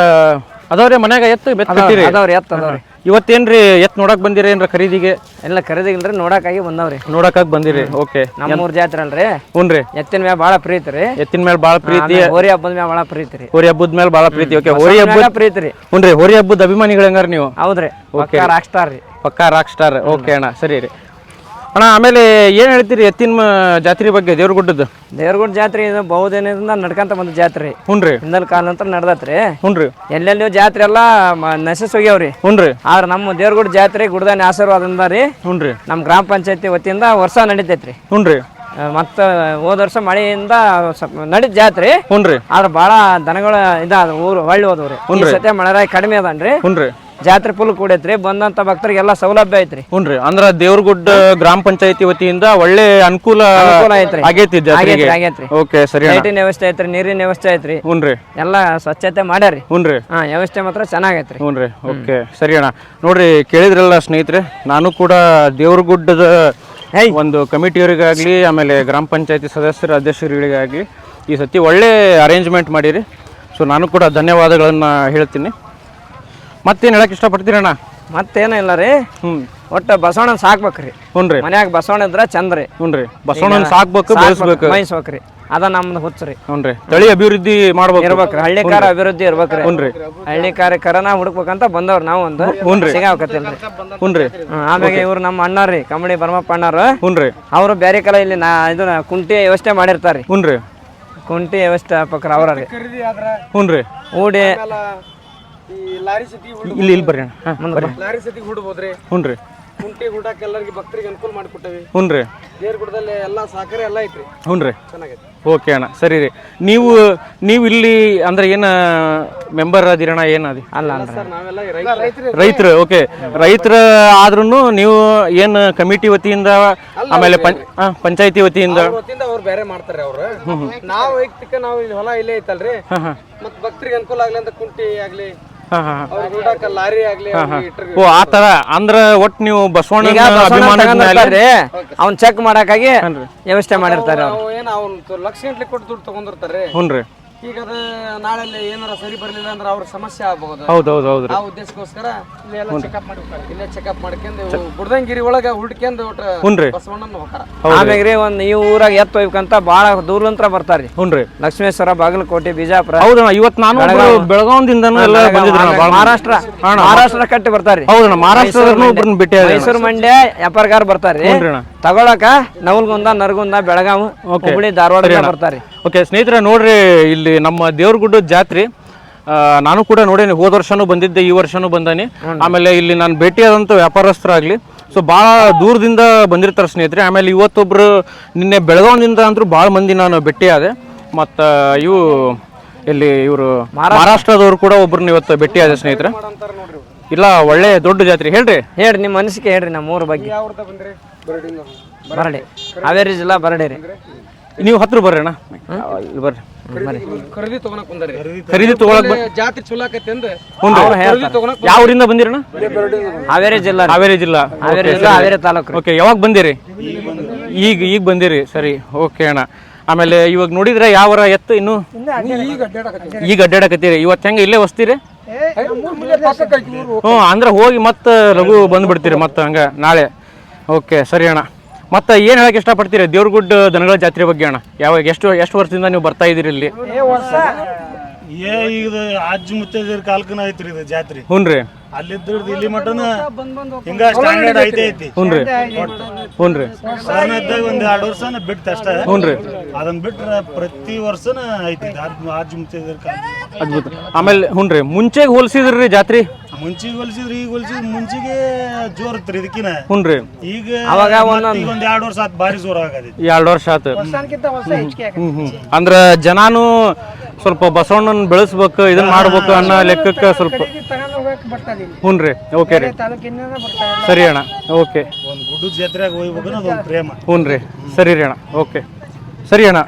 ಅದಾವ್ರಿ ಮನ್ಯಾಗ ಎತ್ತು ಬೆತ್ತಿ ಅದಾವ್ರಿ ಎತ್ತ ಅದಾವ್ರಿ. ಇವತ್ತೇನ್ರಿ ಎತ್ ನೋಡಕ್ ಬಂದಿರಿ ಏನ್ರ ಖರೀದಿಗೆ? ಎಲ್ಲ ಖರೀದಿಗಿಲ್ರಿ ನೋಡಕ್ಕಾಗಿ ಬಂದವ್ರಿ. ನೋಡಕ್ಕಾಗಿ ಬಂದಿರಿ? ಓಕೆ. ನಮ್ಮೂರ್ ಜಾತ್ರೆ ಅಲ್ರಿ. ಹ್ಞೂ ರೀ ಎತ್ತಿನ ಮ್ಯಾಲ ಬಾಳ ಪ್ರೀತಿ ರೀ. ಎತ್ತಿನ ಮೇಲೆ ಬಾಳ ಪ್ರೀತಿ. ಹೋರಿ ಹಬ್ಬದ ಮ್ಯಾಲ ಬಾಳ ಪ್ರೀತಿ ರೀ. ಹೋರಿ ಹಬ್ಬದ ಮೇಲೆ ಬಾಳ ಪ್ರೀತಿ. ಓಕೆ ಹೋರಿ ಹಬ್ಬದ ಮ್ಯಾಗ ಪ್ರೀತಿ ರೀ. ಹ್ಞೂ ಹೋರಿ ಹಬ್ಬದ ಅಭಿಮಾನಿಗಳು ಹೆಂಗಾರ ನೀವು? ಹೌದ್ರಿ. ಓಕೆ ರಾಕ್ ಸ್ಟಾರ್ ರೀ. ಪಕ್ಕಾ ರಾಕ್ ಸ್ಟಾರ್ ಓಕೆ ಅಣ್ಣ ಸರಿ ರೀ. ಅಣ್ಣ ಆಮೇಲೆ ಏನು ಹೇಳ್ತೀರಿ ಎತ್ತಿನ ಜಾತ್ರೆ ಬಗ್ಗೆ ದೇವ್ರಗುಡ್ಡದ್ದು? ದೇವ್ರಗುಡ್ ಜಾತ್ರೆ ಇದು ಬಹುದಿನದಿಂದ ನಡ್ಕಂತ ಬಂದ ಜಾತ್ರೆ. ಹುನ್ರಿ. ಹಿಂದಲ್ ಕಾಲ ನಂತರ ನಡ್ದತ್ರಿ. ಹುನ್ರಿ. ಎಲ್ಲೆಲ್ಲೋ ಜಾತ್ರೆ ಎಲ್ಲ ನಶಿಸ್ ಹೋಗ್ಯಾವ್ರಿ. ಹ್ಞೂ ರೀ ಆದ್ರೆ ನಮ್ಮ ದೇವ್ರಗುಡ್ ಜಾತ್ರೆ ಗುಡ್ದಾನಿ ಆಶೀರ್ವಾದದಿಂದ ರೀ. ಹುನ್ರಿ. ನಮ್ಮ ಗ್ರಾಮ ಪಂಚಾಯತಿ ವತಿಯಿಂದ ವರ್ಷ ನಡೀತೈತ್ರಿ. ಹುನ್ರಿ. ಮತ್ತ ಹೋದ ವರ್ಷ ಮಳೆಯಿಂದ ನಡೀತ್ ಜಾತ್ರೆ. ಹುನ್ರಿ. ಆದ್ರ ಭಾಳ ದನಗಳ ಇದ ಊರು ಹೊಳ್ಳಿ ಹೋದವ್ರಿ. ಈ ಸತ್ಯ ಮಳೆರಾಯ ಕಡಿಮೆ ಅದನ್ರಿ. ಹುನ್ರಿ. ಜಾತ್ರೆ ಫುಲ್ ಕೂಡೈತ್ರಿ. ಬಂದಂತ ಭಕ್ತರಿಗೆಲ್ಲ ಸೌಲಭ್ಯ ಐತ್ರಿ. ಹುನ್ರಿ ಅಂದ್ರ ದೇವ್ರಗುಡ್ಡ ಗ್ರಾಮ ಪಂಚಾಯತಿ ವತಿಯಿಂದ ಒಳ್ಳೆ ಅನುಕೂಲ ಅನುಕೂಲ ಐತ್ರಿ. ಆಗೈತಿ ಜಾತ್ರೆಗೆ. ಆಗೈತ್ರಿ, ಆಗೈತ್ರಿ. ಓಕೆ ಸರಿ ಅಣ್ಣ. ಲೈಟಿನ ವ್ಯವಸ್ಥೆ ಐತ್ರಿ ನೀರಿನ ವ್ಯವಸ್ಥೆ ಐತ್ರಿ. ಹುನ್ರಿ ಎಲ್ಲ ಸ್ವಚ್ಛತೆ ಮಾಡ್ಯಾರಿ ಹುನ್ರಿ ಹಾ ವ್ಯವಸ್ಥೆ ಮಾತ್ರ ಚೆನ್ನಾಗೈತ್ರಿ. ಹ್ಞೂ ರೀ. ಓಕೆ ಸರಿ ಅಣ್ಣ. ನೋಡ್ರಿ ಕೇಳಿದ್ರಲ್ಲ ಸ್ನೇಹಿತರೆ ನಾನು ಕೂಡ ದೇವ್ರಗುಡ್ಡದ ಒಂದು ಕಮಿಟಿಯವರಿಗಾಗಲಿ ಆಮೇಲೆ ಗ್ರಾಮ ಪಂಚಾಯತಿ ಸದಸ್ಯರ ಅಧ್ಯಕ್ಷರುಗಳಿಗಾಗಲಿ ಈ ಸತಿ ಒಳ್ಳೆ ಅರೇಂಜ್ಮೆಂಟ್ ಮಾಡಿರಿ. ಸೊ ನಾನು ಕೂಡ ಧನ್ಯವಾದಗಳನ್ನು ಹೇಳ್ತೀನಿ. ಮತ್ತೇನು ಹೇಳಕ್ಕೆ ಇಷ್ಟಪಡ್ತೀರಣ್ಣ ಮತ್ತೇನು ಇಲ್ಲ ರೀ ಹ್ಞೂ ಒಟ್ಟು ಬಸವಣ್ಣನ ಸಾಕ್ಬೇಕ್ರಿ ಹ್ಞೂ ರೀ ಮನ್ಯಾಗ ಬಸವಣ್ಣ ಇದ್ರ ಚಂದ ರೀ ಹ್ಞೂ ರೀ ಬಸವಣ್ಣನ ಸಾಕ್ಬೇಕು ಬೆಳೆಸ್ಬೇಕು ಮೈಸ್ಬೇಕ್ರಿ ಅದ ನಮ್ದು ಹುಚ್ಚರಿ ಹ್ಞೂ ರೀ ತಳಿ ಅಭಿವೃದ್ಧಿ ಮಾಡ್ಬೇಕು ಇರ್ಬೇಕ್ರಿ ಹಳ್ಳಿಕಾರ ಅಭಿವೃದ್ಧಿ ಇರ್ಬೇಕ್ರಿ ಹ್ಞೂ ರೀ ಹಳ್ಳಿಕಾರ ಕರನ ಹುಡುಕ್ಬೇಕಂತ ಬಂದವ್ರು ನಾವು ಒಂದು ಹುನ್ರಿ ಹ್ಞೂ ರೀ ಆಮೇಲೆ ಆಮ್ಯಾಗ ಇವ್ರು ನಮ್ಮ ಅಣ್ಣಾರ್ರಿ ಕಂಬಳಿ ಬರ್ಮಪ್ಪ ಅಣ್ಣಾರು ಹ್ಞೂ ರೀ ಅವರು ಬೇರೆ ಕಲ ಇಲ್ಲಿ ನಾ ಇದು ಕುಂಟಿ ವ್ಯವಸ್ಥೆ ಮಾಡಿರ್ತಾರ್ರಿ ಹ್ಞೂ ರೀ ಕುಂಟಿ ವ್ಯವಸ್ಥಾಪಕರು ಅವ್ರ ರೀ ಹ್ಞೂ ರೀ ಊಡಿ ಈ ಲಾರಿ ಸತಿ ಇಲ್ಲಿ ಇಲ್ಲಿ ಬರ್ರಿ ಅಣ್ಣ. ಹಾಂ ಬರ್ರಿ. ಲಾರಿ ಸತಿ ಹುಡ್ಬೋದ್ರಿ. ಹ್ಞೂ ರೀ. ಕುಂಟಿ ಹುಡಾಕ ಎಲ್ಲರಿಗೆ ಭಕ್ತರಿಗೆ ಅನುಕೂಲ ಮಾಡಿಕೊಟ್ಟವಿ. ಹ್ಞೂ ರೀ. ದೇವ್ರ ಗುಡದಲ್ಲಿ ಎಲ್ಲ ಸಹಕಾರಿ ಎಲ್ಲ ಐತ್ರಿ. ಹ್ಞೂ ರೀ. ಚೆನ್ನಾಗೈತಿ. ಓಕೆ ಅಣ್ಣ ಸರಿ ರೀ. ನೀವು ನೀವು ಇಲ್ಲಿ ಅಂದ್ರೆ ಏನು ಮೆಂಬರ್ ಅದಿರಣ್ಣ ಏನು ಅದಿ? ಅಲ್ಲ ಸರ್ ನಾವೆಲ್ಲ ರೈತರು. ರೈತರು ಓಕೆ. ರೈತರ ಆದ್ರೂ ನೀವು ಏನು ಕಮಿಟಿ ವತಿಯಿಂದ ಆಮೇಲೆ ಪಂಚಾಯತಿ ವತಿಯಿಂದ? ವತಿಯಿಂದ ಅವ್ರು ಬೇರೆ ಮಾಡ್ತಾರೆ ಅವ್ರು. ನಾವು ವೈಯಕ್ತಿಕ ನಾವು ಇಲ್ಲಿ ಹೊಲ ಇಲ್ಲೇ ಐತಲ್ರಿ. ಮತ್ತೆ ಭಕ್ತರಿಗೆ ಅನುಕೂಲ ಆಗ್ಲಿ ಅಂತ ಕುಂಟಿ ಆಗ್ಲಿ. ಓ ಆ ಥರ ಅಂದ್ರೆ ಒಟ್ಟು ನೀವು ಬಸವಣ್ಣ ಅವ್ನ್ ಚೆಕ್ ಮಾಡಕ್ಕಾಗಿ ವ್ಯವಸ್ಥೆ ಮಾಡಿರ್ತಾರೆ ಲಕ್ಷ ಗಂಟ್ಲೆ ಕೊಟ್ಟು ದುಡ್ಡು ತಗೊಂಡಿರ್ತಾರೆ. ಹುನ್ರಿ ರೀ ಈಗ ಅದು ನಾಳೆ ಏನಾರ ಸರಿ ಬರಲಿಲ್ಲ ಅಂದ್ರೆ ಅವ್ರ ಸಮಸ್ಯೆ ಆಗ್ಬಹುದು ಹೌದು ಹೌದು ಹೌದು ಆ ಉದ್ದೇಶಕ್ಕೋಸ್ಕರ ಇಲ್ಲೇ ಚೆಕಪ್ ಮಾಡ್ಕೊಂಡು ಬುಡ್ದಂಗಿರಿ ಒಳಗ ಹುಡ್ಕೊಂಡು ಒಟ್ಟು ಹ್ಞೂ ರೀ. ಬಸವಣ್ಣನ ಹೋಗ್ತಾರ. ಆಮ್ಯಾಗ ರೀ. ಒಂದ್ ಈ ಊರಾಗ ಎತ್ತ ಹೋಗ್ಬೇಕಂತ ಬಾಳ ದೂರ್ಲಂತ್ರ ಬರ್ತಾರ್ರಿ ಹ್ಞೂ ರೀ. ಲಕ್ಷ್ಮೇಶ್ವರ ಬಾಗಲಕೋಟೆ ಬಿಜಾಪುರ. ಹೌದಣ್ಣ ಇವತ್ತು ನಾನು ಬೆಳಗಾವಿಂದ ಎಲ್ಲ ಮಹಾರಾಷ್ಟ್ರ. ಮಹಾರಾಷ್ಟ್ರ ಕಟ್ಟಿ ಬರ್ತಾರ್ರಿ. ಹೌದಣ್ಣ ಮಹಾರಾಷ್ಟ್ರದವ್ರನ್ನೂ ಒಬ್ರನ್ನ ಭೇಟಿ ಆದೆ ಮೈಸೂರು ಮಂಡ್ಯ ವ್ಯಾಪಾರಗಾರ ಬರ್ತಾರ್ರಿ. ಹ್ಞೂ ಅಣ್ಣ. ತಗೊಳಕ ನವಲ್ಗುಂದ ನರಗುಂದ ಬೆಳಗಾವಿ ಹುಬ್ಬಳ್ಳಿ ಧಾರವಾಡ ಬರ್ತಾರೆ. ಓಕೆ ಸ್ನೇಹಿತರೆ ನೋಡ್ರಿ ಇಲ್ಲಿ ನಮ್ಮ ದೇವ್ರಗುಡ್ಡದ ಜಾತ್ರೆ ನಾನು ಕೂಡ ನೋಡೇನಿ ಹೋದ ವರ್ಷನೂ ಬಂದಿದ್ದೆ ಈ ವರ್ಷನೂ ಬಂದಾನೆ. ಆಮೇಲೆ ಇಲ್ಲಿ ನಾನು ಭೇಟಿಯಾದಂಥ ವ್ಯಾಪಾರಸ್ಥರಾಗಲಿ. ಸೊ ಭಾಳ ದೂರದಿಂದ ಬಂದಿರ್ತಾರೆ ಸ್ನೇಹಿತರೆ. ಆಮೇಲೆ ಇವತ್ತೊಬ್ರು ನಿನ್ನೆ ಬೆಳಗಾವಿಯಿಂದ ಅಂತೂ ಭಾಳ ಮಂದಿ ನಾನು ಭೇಟಿಯಾದೆ. ಮತ್ತು ಇವು ಇಲ್ಲಿ ಇವರು ಮಹಾರಾಷ್ಟ್ರದವ್ರು ಕೂಡ ಒಬ್ರನ್ನ ಇವತ್ತು ಭೇಟಿಯಾದೆ ಸ್ನೇಹಿತರೆ. ಇಲ್ಲ ಒಳ್ಳೆ ದೊಡ್ಡ ಜಾತ್ರೆ. ಹೇಳ್ರಿ. ಹೇಳ್ರಿ ನಿಮ್ಮ ಅನಿಸಿಕೆ ಹೇಳ್ರಿ ನಮ್ಮ ಊರ ಬಗ್ಗೆ ಬರಡಿ ಹಾವೇರಿ ಜಿಲ್ಲಾ ಬರಡಿ ರೀ. ನೀವು ಹತ್ರ ಬರ್ರಿ ಅಣ್ಣ. ಇಲ್ಲಿ ಬರ್ರಿ. ಖರೀದಿ ತಗೊಳಕ್ ಬಂದ್ರಿ ಖರೀದಿ ತಗೊಳಕ್ ಬ- ಜಾತಿ ಚಲೋ ಆಕೈತಿ ಅಂದ ಯಾವ ಊರಿಂದ ಬಂದಿರಣ ಹಾವೇರಿ ಜಿಲ್ಲಾ ರೀ. ಹಾವೇರಿ ಜಿಲ್ಲಾ. ಹಾವೇರಿ ಜಿಲ್ಲಾ ಹಾವೇರಿ ತಾಲೂಕು ಓಕೆ ಯಾವಾಗ ಬಂದಿರಿ? ಈಗ ಈಗ ಬಂದಿರಿ. ಸರಿ ಓಕೆ ಅಣ್ಣ. ಆಮೇಲೆ ಇವಾಗ ನೋಡಿದ್ರೆ ಯಾವರ ಎತ್ತು ಇನ್ನು? ಈಗ ಅಡ್ಡಾಡಕತ್ತೀರಿ ಇವತ್ತು ಹೆಂಗೆ ಇಲ್ಲೇ ವಸ್ತೀರಿ ಹ್ಞೂ ಅಂದ್ರೆ ಹೋಗಿ ಮತ್ತೆ ಲಘು ಬಂದ್ಬಿಡ್ತೀರಿ ಮತ್ತೆ ಹಂಗ ನಾಳೆ. ಓಕೆ ಸರಿ ಅಣ್ಣ. ಮತ್ತೆ ಏನು ಹೇಳಕ್ಕೆ ಇಷ್ಟಪಡ್ತೀರಿ? ದೇವ್ರಗುಡ್ಡ ದನಗಳ ಜಾತ್ರೆ ಬಗ್ಗೆ ಅಣ್ಣ. ಯಾವಾಗ ಎಷ್ಟು ಎಷ್ಟು ವರ್ಷದಿಂದ ನೀವು ಬರ್ತಾ ಇದ್ದೀರಿ ಇಲ್ಲಿ? ಏ ಈಗ ಅಜ್ಜಿ ಮುತ್ತೈದರ ಕಾಲ್ಕನ ಐತ್ರಿ ಇದು ಜಾತ್ರೆ. ಹ್ಞೂ ರೀ ಅಲ್ಲಿದ್ರದ್ದು ಇಲ್ಲಿ ಮಟನ ಹಿಂಗ ಸ್ಟ್ಯಾಂಡರ್ಡ್ ಐತೆ ಐತಿ. ಹ್ಞೂ ರೀ. ಹ್ಞೂ ರೀ ಸಣ್ಣ ಇದ್ದಾಗ ಒಂದ್ ಎರಡು ವರ್ಷನ ಬಿಟ್ಟು ಅಷ್ಟೇ. ಹ್ಞೂ ರೀ ಅದನ್ನ ಬಿಟ್ರ ಪ್ರತಿ ವರ್ಷನ ಐತಿ ಅದ್ಭುತ. ಆಮೇಲೆ ಹ್ಞೂ ರೀ ಮುಂಚೆಗೆ ಹೋಲಿಸಿದ್ರಿ ಜಾತ್ರೆ? ಮುಂಚಿಗೆ ಹೋಲಿಸಿದ್ರಿ ಈಗ ಹೋಲಿಸಿದ್ ಮುಂಚಿಗೆ ಜೋರ್ ಇತ್ರಿ ಇದಕ್ಕಿನ. ಹುನ್ರಿ. ರೀ ಈಗ ಅವಾಗ ಒಂದೊಂದು ಒಂದ್ ಎರಡು ವರ್ಷ ಆತ್ ಭಾರಿ ಜೋರ್ ಆಗದಿ ಎರಡು ವರ್ಷ ಆತು. ಹ್ಮ್ ಹ್ಮ್ ಅಂದ್ರ ಜನಾನು ಸ್ವಲ್ಪ ಬಸವಣ್ಣನ ಬೆಳೆಸ್ಬೇಕು ಇದನ್ನ ಮಾಡ್ಬೇಕು ಅನ್ನೋ ಲೆಕ್ಕಕ್ಕೆ ಸ್ವಲ್ಪ ಹ್ಞೂ ರೀ ಓಕೆ ರೀ. ಸರಿ ಅಣ್ಣ ಓಕೆ ಒಂದ್ ಗುಡ್ಡದ ಜಾತ್ರೆಯಾಗ ಹೋಗ್ಬೇಕು ಅನ್ನೋದು ಒಂದ್ ಪ್ರೇಮ. ಹ್ಞೂ ರೀ ಸರಿ ರೀ ಅಣ್ಣ ಓಕೆ ಸರಿ ಅಣ್ಣ.